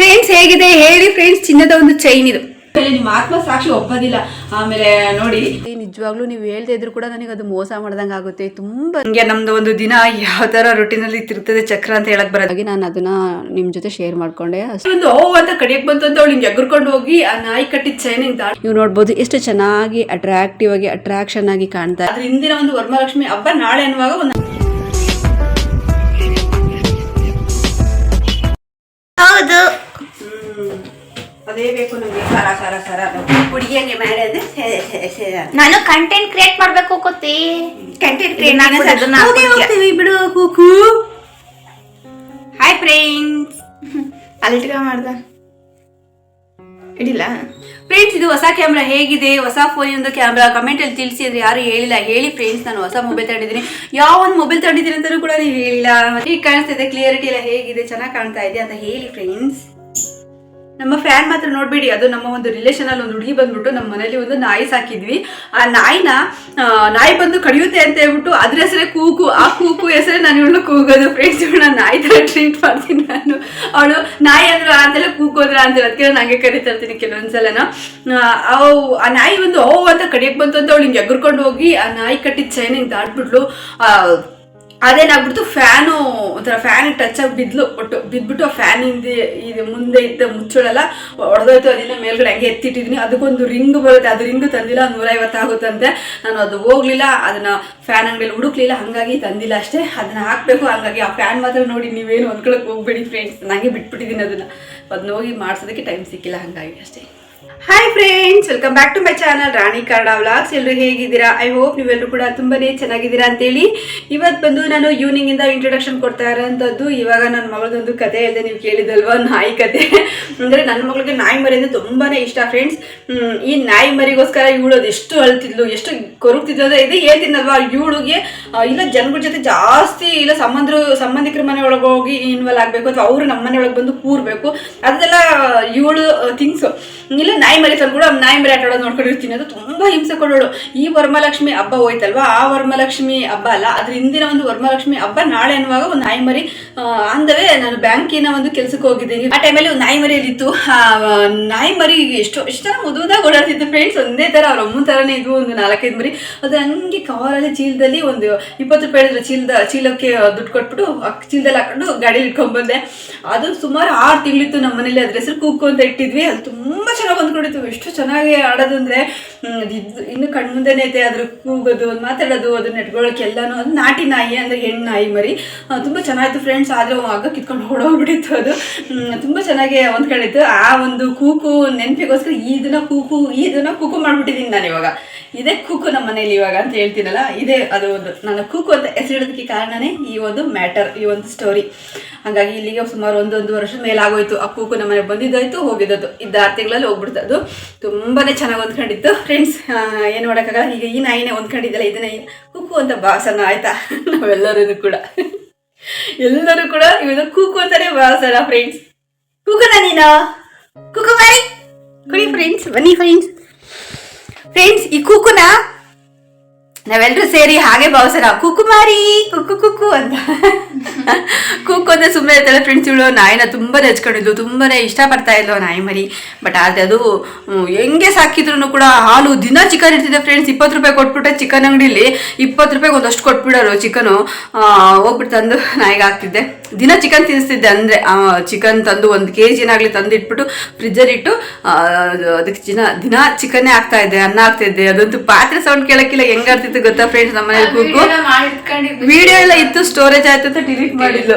Friends ಹೇಗಿದೆ ಹೇಳಿ friends ಚಿನ್ನದ ಒಂದು ಚೈನ್ ಇದು. ನಿಮ್ಮ ಆತ್ಮ ಸಾಕ್ಷಿ ಒಪ್ಪೋದಿಲ್ಲ. ಆಮೇಲೆ ನೋಡಿ. ನಿಜವಾಗ್ಲೂ ನೀವು ಹೇಳ್ತಾ ಇದ್ರು ಕೂಡ ನನಗೆ ಅದು ಮೋಸ ಮಾಡ್ದಂಗೆ ಆಗುತ್ತೆ. ತುಂಬಾ ಹಿಂಗೆ ನಮ್ದು ಒಂದು ದಿನ ಯಾವ ತರ ರೊಟೀನ್ ಅಲ್ಲಿ ತಿರುತ್ತದೆ ಚಕ್ರ ಅಂತ ಹೇಳಕ್ ಬರೋದಾಗಿ ನಾನು ಅದನ್ನ ನಿಮ್ ಜೊತೆ ಶೇರ್ ಮಾಡ್ಕೊಂಡೆ. ಅಷ್ಟೊಂದು ಓ ಅಂತ ಕಡಿಯಕ್ ಬಂತು ಅಂತ ಅವಳು ಹಿಂಗೆ ಎಗರ್ಕೊಂಡು ಹೋಗಿ ಆ ನಾಯಿ ಕಟ್ಟಿದ ಚೈನ್ ಇಂದ ದಾಟ್ ನೀವು ನೋಡ್ಬೋದು ಎಷ್ಟು ಚೆನ್ನಾಗಿ ಅಟ್ರಾಕ್ಟಿವ್ ಆಗಿ ಅಟ್ರಾಕ್ಷನ್ ಆಗಿ ಕಾಣ್ತಾ ಅದ್ರ ಹಿಂದಿನ ಒಂದು ವರಮಹಾಲಕ್ಷ್ಮಿ ಹಬ್ಬ ನಾಳೆ ಅನ್ನುವಾಗ ಒಂದು ಅದೇ ಬೇಕು ನಮಗೆ ಸರ ಸರ ಸರ ಹುಡುಗಿಯಂಗೆ ಮಾಡಿ ಅಂದ್ರೆ ಸೆ- ಸೆ- ಸೆ- ನಾನು ಕಂಟೆಂಟ್ ಕ್ರಿಯೇಟ್ ಮಾಡ್ಬೇಕು ಕೋತಿ ಕಂಟೆಂಟ್ ಹೋಗ್ತೀವಿ ಬಿಡು ಕೂಕು ಹಾಯ್ ಫ್ರೆಂಡ್ಸ್ ಅಲ್ಟಿಗ ಮಾಡ್ದ. ಇಡಿಲ್ಲ ಫ್ರೆಂಡ್ಸ್ ಇದು ಹೊಸ ಕ್ಯಾಮ್ರಾ ಹೇಗಿದೆ? ಹೊಸ ಫೋನಿಂದ ಕ್ಯಾಮ್ರಾ ಕಮೆಂಟ್ ಅಲ್ಲಿ ತಿಳಿಸಿ ಅಂದ್ರೆ ಯಾರು ಹೇಳಿಲ್ಲ. ಹೇಳಿ ಫ್ರೆಂಡ್ಸ್ ನಾನು ಹೊಸ ಮೊಬೈಲ್ ತಗೊಂಡಿದ್ದೀನಿ. ಯಾವ ಒಂದು ಮೊಬೈಲ್ ತಗೊಂಡಿದ್ದೀನಿ ಅಂತಲೂ ಕೂಡ ನೀವು ಹೇಳಿಲ್ಲ. ಈಗ ಕಾಣಿಸ್ತಾ ಇದೆ ಕ್ಲಿಯರಿಟಿ ಎಲ್ಲ ಹೇಗಿದೆ ಚೆನ್ನಾಗಿ ಕಾಣ್ತಾ ಇದೆ ಅಂತ ಹೇಳಿ ಫ್ರೆಂಡ್ಸ್ ನಮ್ಮ ಫ್ಯಾನ್ ಮಾತ್ರ ನೋಡ್ಬೇಡಿ, ಅದು ನಮ್ಮ ಒಂದು ರಿಲೇಷನ್ ಅಲ್ಲಿ ಒಂದು ಹುಡುಗಿ ಬಂದ್ಬಿಟ್ಟು ನಮ್ಮ ಮನೇಲಿ ಒಂದು ನಾಯಿ ಸಾಕಿದ್ವಿ. ಆ ನಾಯಿನ ನಾಯಿ ಬಂದು ಕಡಿಯುತ್ತೆ ಅಂತ ಹೇಳ್ಬಿಟ್ಟು ಅದ್ರ ಹೆಸರೇ ಕೂಗು. ಆ ಕೂಕು ಹೆಸರೇ ನಾನು ಇವಳು ಕೂಗೋದು. ಫ್ರೆಂಡ್ಸ್ ಇವಳು ನಾಯಿ ತರ ಟ್ರೀಟ್ ಮಾಡ್ತೀನಿ ನಾನು. ಅವಳು ನಾಯಿ ಅಂದ್ರೆ ಅಂತೆಲ್ಲ ಕೂಕು ಅಂದ್ರೆ ಅಂತ ಅದಕ್ಕೆ ನಾನು ಹಂಗೆ ಕರಿತಾ ಇರ್ತೀನಿ ಕೆಲವೊಂದ್ಸಲನ. ಅವು, ಆ ನಾಯಿ ಒಂದು ಓ ಅಂತ ಕಡಿಯಕ್ಕೆ ಬಂತು ಅಂತ ಅವಳು ಹಿಂಗೆ ಎಗರ್ಕೊಂಡು ಹೋಗಿ ಆ ನಾಯಿ ಕಟ್ಟಿದ ಚೈನ್ ಹಿಂಗೆ ದಾಟ್ಬಿಟ್ಲು. ಅದೇನಾಗ್ಬಿಡ್ತು? ಫ್ಯಾನು ಒಂಥರ ಫ್ಯಾನ್ ಟಚ್ ಆಗಿ ಬಿದ್ಲು ಒಟ್ಟು. ಬಿದ್ಬಿಟ್ಟು ಆ ಫ್ಯಾನ್ ಹಿಂದೆ, ಇದು ಮುಂದೆ ಇದ್ದ ಮುಚ್ಚಳೆಲ್ಲ ಹೊಡೆದೋಯ್ತು ಅದನ್ನ ಮೇಲ್ಗಡೆ ಹಂಗೆ ಎತ್ತಿಟ್ಟಿದ್ದೀನಿ ಅದಕ್ಕೊಂದು ರಿಂಗ್ ಬರುತ್ತೆ. ಅದು ರಿಂಗ್ ತಂದಿಲ್ಲ, ನೂರೈವತ್ತು ಆಗುತ್ತಂತೆ. ನಾನು ಅದು ಹೋಗ್ಲಿಲ್ಲ, ಅದನ್ನ ಫ್ಯಾನ್ ಅಂಗಡಿಯಲ್ಲಿ ಹುಡುಕ್ಲಿಲ್ಲ, ಹಾಗಾಗಿ ತಂದಿಲ್ಲ ಅಷ್ಟೇ. ಅದನ್ನ ಹಾಕ್ಬೇಕು, ಹಾಗಾಗಿ ಆ ಫ್ಯಾನ್ ಮಾತ್ರ ನೋಡಿ ನೀವೇನು ಹೊಂದ್ಕೊಳಕ್ ಹೋಗ್ಬೇಡಿ ಫ್ರೆಂಡ್ಸ್ ನನಗೆ ಬಿಟ್ಬಿಟ್ಟಿದ್ದೀನಿ ಅದನ್ನ. ಅದನ್ನ ಹೋಗಿ ಮಾಡ್ಸೋದಕ್ಕೆ ಟೈಮ್ ಸಿಕ್ಕಿಲ್ಲ, ಹಾಗಾಗಿ ಅಷ್ಟೇ. Hi friends welcome back to my channel Rani Kannada vlogs ಎಲ್ಲರೂ ಹೇಗಿದ್ದೀರಾ? ಐ ಹೋಪ್ ನೀವೆಲ್ಲರೂ ಕೂಡ ತುಂಬಾನೇ ಚೆನ್ನಾಗಿದ್ದೀರಾ ಅಂತೇಳಿ. ಇವತ್ತು ಬಂದು ನಾನು ಈವ್ನಿಂಗ್ ಇಂದ ಇಂಟ್ರೊಡಕ್ಷನ್ ಕೊಡ್ತಾ ಇರೋಂಥದ್ದು, ಇವಾಗ ನನ್ನ ಮಗಳದೊಂದು ಕತೆ ಇಲ್ಲದೆ ನೀವು ಕೇಳಿದಲ್ವಾ ನಾಯಿ ಕತೆ. ಅಂದರೆ ನನ್ನ ಮಗಳಿಗೆ ನಾಯಿ ಮರಿ ಅಂದ್ರೆ ತುಂಬಾನೇ ಇಷ್ಟ ಫ್ರೆಂಡ್ಸ್ ಈ ನಾಯಿ ಮರಿಗೋಸ್ಕರ ಇವಳೋದು ಎಷ್ಟು ಅಳ್ತಿದ್ಲು, ಎಷ್ಟು ಕೊರಗ್ತಿದ್ಲು ಅಂದ್ರೆ ಇದು ಹೇಳ್ತಿದ್ನಲ್ವಾ? ಇವಳಿಗೆ ಇಲ್ಲ ಜನಗಳ ಜೊತೆ ಜಾಸ್ತಿ, ಇಲ್ಲ ಸಂಬಂಧರು, ಸಂಬಂಧಿಕರ ಮನೆ ಒಳಗೆ ಹೋಗಿ ಇನ್ವಾಲ್ವ್ ಆಗಬೇಕು, ಅಥವಾ ಅವರು ನಮ್ಮ ಮನೆ ಒಳಗೆ ಬಂದು ಕೂರ್ಬೇಕು. ಅದೆಲ್ಲ, ಇವಳು ಥಿಂಗ್ಸು ಇಲ್ಲ ಮರಿ ತಂದು ಕೂಡ ನಾಯಿ ಮರಿ ಆಟ ಆಡೋದು ನೋಡ್ಕೊಂಡಿರ್ತೀನಿ ಅದು ತುಂಬಾ ಹಿಂಸೆ ಕೊಡೋಳು. ಈ ವರ್ಮಲಕ್ಷ್ಮಿ ಹಬ್ಬ ಹೋಯ್ತಲ್ವಾ? ಆ ವರ್ಮಲಕ್ಷ್ಮಿ ಹಬ್ಬ ಅಲ್ಲ, ಅದ್ರ ಹಿಂದಿನ ಒಂದು ವರ್ಮಲಕ್ಷ್ಮಿ ಹಬ್ಬ ನಾಳೆ ಅನ್ನುವಾಗ ಒಂದು ನಾಯಿ ಮರಿ ಅಂದವೇ ನಾನು ಬ್ಯಾಂಕಿನ ಒಂದು ಕೆಲ್ಸಕ್ಕೆ ಹೋಗಿದ್ದೀನಿ. ಆ ಟೈಮಲ್ಲಿ ಒಂದು ನಾಯಿ ಮರಿಯಲ್ಲಿ ಇತ್ತು ಆ, ನಾಯಿ ಮರಿ ಎಷ್ಟು ಎಷ್ಟು ಜನ ಮುದುವುದಾಗ ಓಡಾಡ್ತಿತ್ತು ಫ್ರೆಂಡ್ಸ್ ಒಂದೇ ತರ ಅವ್ರ ಅಮ್ಮನ ತರನೇ ಇದ್ವು ಒಂದು ನಾಲ್ಕೈದು ಮರಿ. ಅದು ಹಂಗೆ ಕವರಲ್ಲಿ ಚೀಲದಲ್ಲಿ ಒಂದು ಇಪ್ಪತ್ತು ರೂಪಾಯಿ ಹೇಳಿದ್ರು, ಚೀಲದ, ಚೀಲಕ್ಕೆ ದುಡ್ಡು ಕೊಟ್ಬಿಟ್ಟು ಚೀಲದಲ್ಲಿ ಹಾಕೊಂಡು ಗಾಡಿಲಿ ಇಟ್ಕೊಂಡ್ ಬಂದೆ. ಅದು ಸುಮಾರು ಆರು ತಿಂಗಳಿತ್ತು ನಮ್ಮ ಮನೇಲಿ ಅದ್ರ ಹೆಸರು ಕೂಕು ಅಂತ ಇಟ್ಟಿದ್ವಿ. ಅದು ತುಂಬಾ ಚೆನ್ನಾಗಿ ಹೊಂದ್ಕೊಂಡಿತ್ತು ಎಷ್ಟು ಚೆನ್ನಾಗಿ ಆಡೋದಂದ್ರೆ ಇದು ಇನ್ನು ಕಣ್ಮುಂದೆನೇ ಐತೆ, ಅದ್ರ ಕೂಗೋದು, ಅದು ಮಾತಾಡೋದು ಅದನ್ನ ನೆಟ್ಕೊಳ್ಳೋಕೆ ಎಲ್ಲಾನು, ಅದು ನಾಟಿ ನಾಯಿ ಅಂದ್ರೆ ಹೆಣ್ಣು ನಾಯಿ ಮರಿ. ತುಂಬ ಚೆನ್ನಾಗಿತ್ತು ಫ್ರೆಂಡ್ಸ್, ಆದ್ರೆ ಆಗ ಕಿತ್ಕೊಂಡು ಓಡೋಗ್ಬಿಟ್ಟಿತ್ತು ಅದು. ತುಂಬ ಚೆನ್ನಾಗಿ ಹೊಂದ್ಕೊಂಡಿತ್ತು ಆ ಒಂದು ಕೂಕು ನೆನಪಿಗೋಸ್ಕರ ಈ ದಿನ ಕೂಕು, ಈ ದಿನ ಕೂಕು ಮಾಡ್ಬಿಟ್ಟಿದ್ದೀನಿ ನಾನು ಇವಾಗ ಇದೇ ಕೂಕು ನಮ್ಮ ಮನೇಲಿ ಇವಾಗ ಅಂತ ಹೇಳ್ತೀನಲ್ಲ, ಇದೇ ಅದು ಒಂದು ನನ್ನ ಕೂಕು ಅಂತ ಹೆಸರಿಡೋದಕ್ಕೆ ಕಾರಣನೇ ಈ ಒಂದು ಮ್ಯಾಟರ್, ಈ ಒಂದು ಸ್ಟೋರಿ ಹಾಗಾಗಿ ಇಲ್ಲಿಗೆ ಸುಮಾರು ಒಂದೊಂದು ವರ್ಷದ ಮೇಲೆ ಆಗೋಯ್ತು ಆ ಕೂಕು ನಮ್ಮ ಮನೆಗೆ ಬಂದಿದ್ದೋಯ್ತು, ಹೋಗಿದ್ದದ್ದು. ಇದ್ದ ಆರು ತಿಂಗಳಲ್ಲಿ ಹೋಗ್ಬಿಡ್ತು ಅದು. ತುಂಬಾ ಚೆನ್ನಾಗಿ ಹೊಂದ್ಕೊಂಡಿತ್ತು. ಫ್ರೆಂಡ್ಸ್ ಏನು ಮಾಡೋಕ್ಕಾಗಲ್ಲ. ಈಗ ಈ ನಾಯಿನೇ ಹೊಂದ್ಕೊಂಡಿದ್ದಲ್ಲ, ಇದನ್ನೇ ಕೂಕು ಅಂತ ಭಾಸನ, ಆಯ್ತಾ? ನಾವೆಲ್ಲರೂ ಕೂಡ. ಎಲ್ಲರೂ ಕೂಡ ಇವನು ಕೂಕು ಅಂತಾನೆ ಭಾಸನ ಫ್ರೆಂಡ್ಸ್ ಕುಕು ನೀನು? ಕೂಕು ಬೈ ಕುಡಿ ಫ್ರೆಂಡ್ಸ್ ಬನ್ನಿ ಫ್ರೆಂಡ್ಸ್ ಫ್ರೆಂಡ್ಸ್ ಈ ಕುಕ್ಕುನ ನಾವೆಲ್ಲರೂ ಸೇರಿ ಹಾಗೆ ಭಾವಿಸೋಣ. ಕುಕುಮಾರಿ ಕುಕ್ಕು ಕುಕ್ಕು ಅಂತ. ಕುಕ್ಕು ಅಂದ್ರೆ ಸುಮ್ಮನೆ ಇರ್ತಾಳೆ ಫ್ರೆಂಡ್ಸ್ ಇವಳು. ನಾಯಿನ ತುಂಬಾ ಹಚ್ಕೊಂಡಿದ್ಲು ತುಂಬಾನೇ ಇಷ್ಟಪಡ್ತಾ ಇದ್ಲು ನಾಯಿ ಮರಿ. ಬಟ್ ಆದ್ರೆ ಅದು ಹೆಂಗೆ ಸಾಕಿದ್ರು ಕೂಡ ಹಾಲು ದಿನ ಚಿಕನ್ ಇರ್ತಿದೆ ಫ್ರೆಂಡ್ಸ್ ಇಪ್ಪತ್ತು ರೂಪಾಯಿ ಕೊಟ್ಬಿಟ್ಟೆ ಚಿಕನ್ ಅಂಗಡಿಲಿ ಇಪ್ಪತ್ತು ರೂಪಾಯಿಗೆ ಒಂದಷ್ಟು ಕೊಟ್ಬಿಡೋರು ಚಿಕನು. ಹೋಗ್ಬಿಟ್ಟು ತಂದು ನಾಯಿಗೆ ಹಾಕ್ತಿದ್ದೆ. ದಿನ ಚಿಕನ್ ತಿನ್ನಿಸ್ತಿದ್ದೆ ಅಂದ್ರೆ ಚಿಕನ್ ತಂದು ಒಂದು ಕೆ ತಂದು ತಂದಿಟ್ಬಿಟ್ಟು ಫ್ರಿಜ್ಜಲ್ಲಿ ಇಟ್ಟು ಆ, ಅದಕ್ಕೆ ದಿನ ದಿನ ಚಿಕನ್ನೇ ಆಗ್ತಾ ಇದೆ ಅನ್ನ ಹಾಕ್ತಾ ಇದ್ದೆ. ಅದಂತೂ ಪಾತ್ರೆ ಸೌಂಡ್ ಕೇಳಕ್ಕಿಲ್ಲ ಹೆಂಗಾಗ್ತಿತ್ತು ಗೊತ್ತಾ ಫ್ರೆಂಡ್ಸ್ ನಮ್ಮ ಮನೇಲಿ ಕೂಗು. ವಿಡಿಯೋ ಎಲ್ಲ ಇತ್ತು ಸ್ಟೋರೇಜ್ ಆಯ್ತು ಅಂತ ಡಿಲೀಟ್ ಮಾಡಿದ್ಲು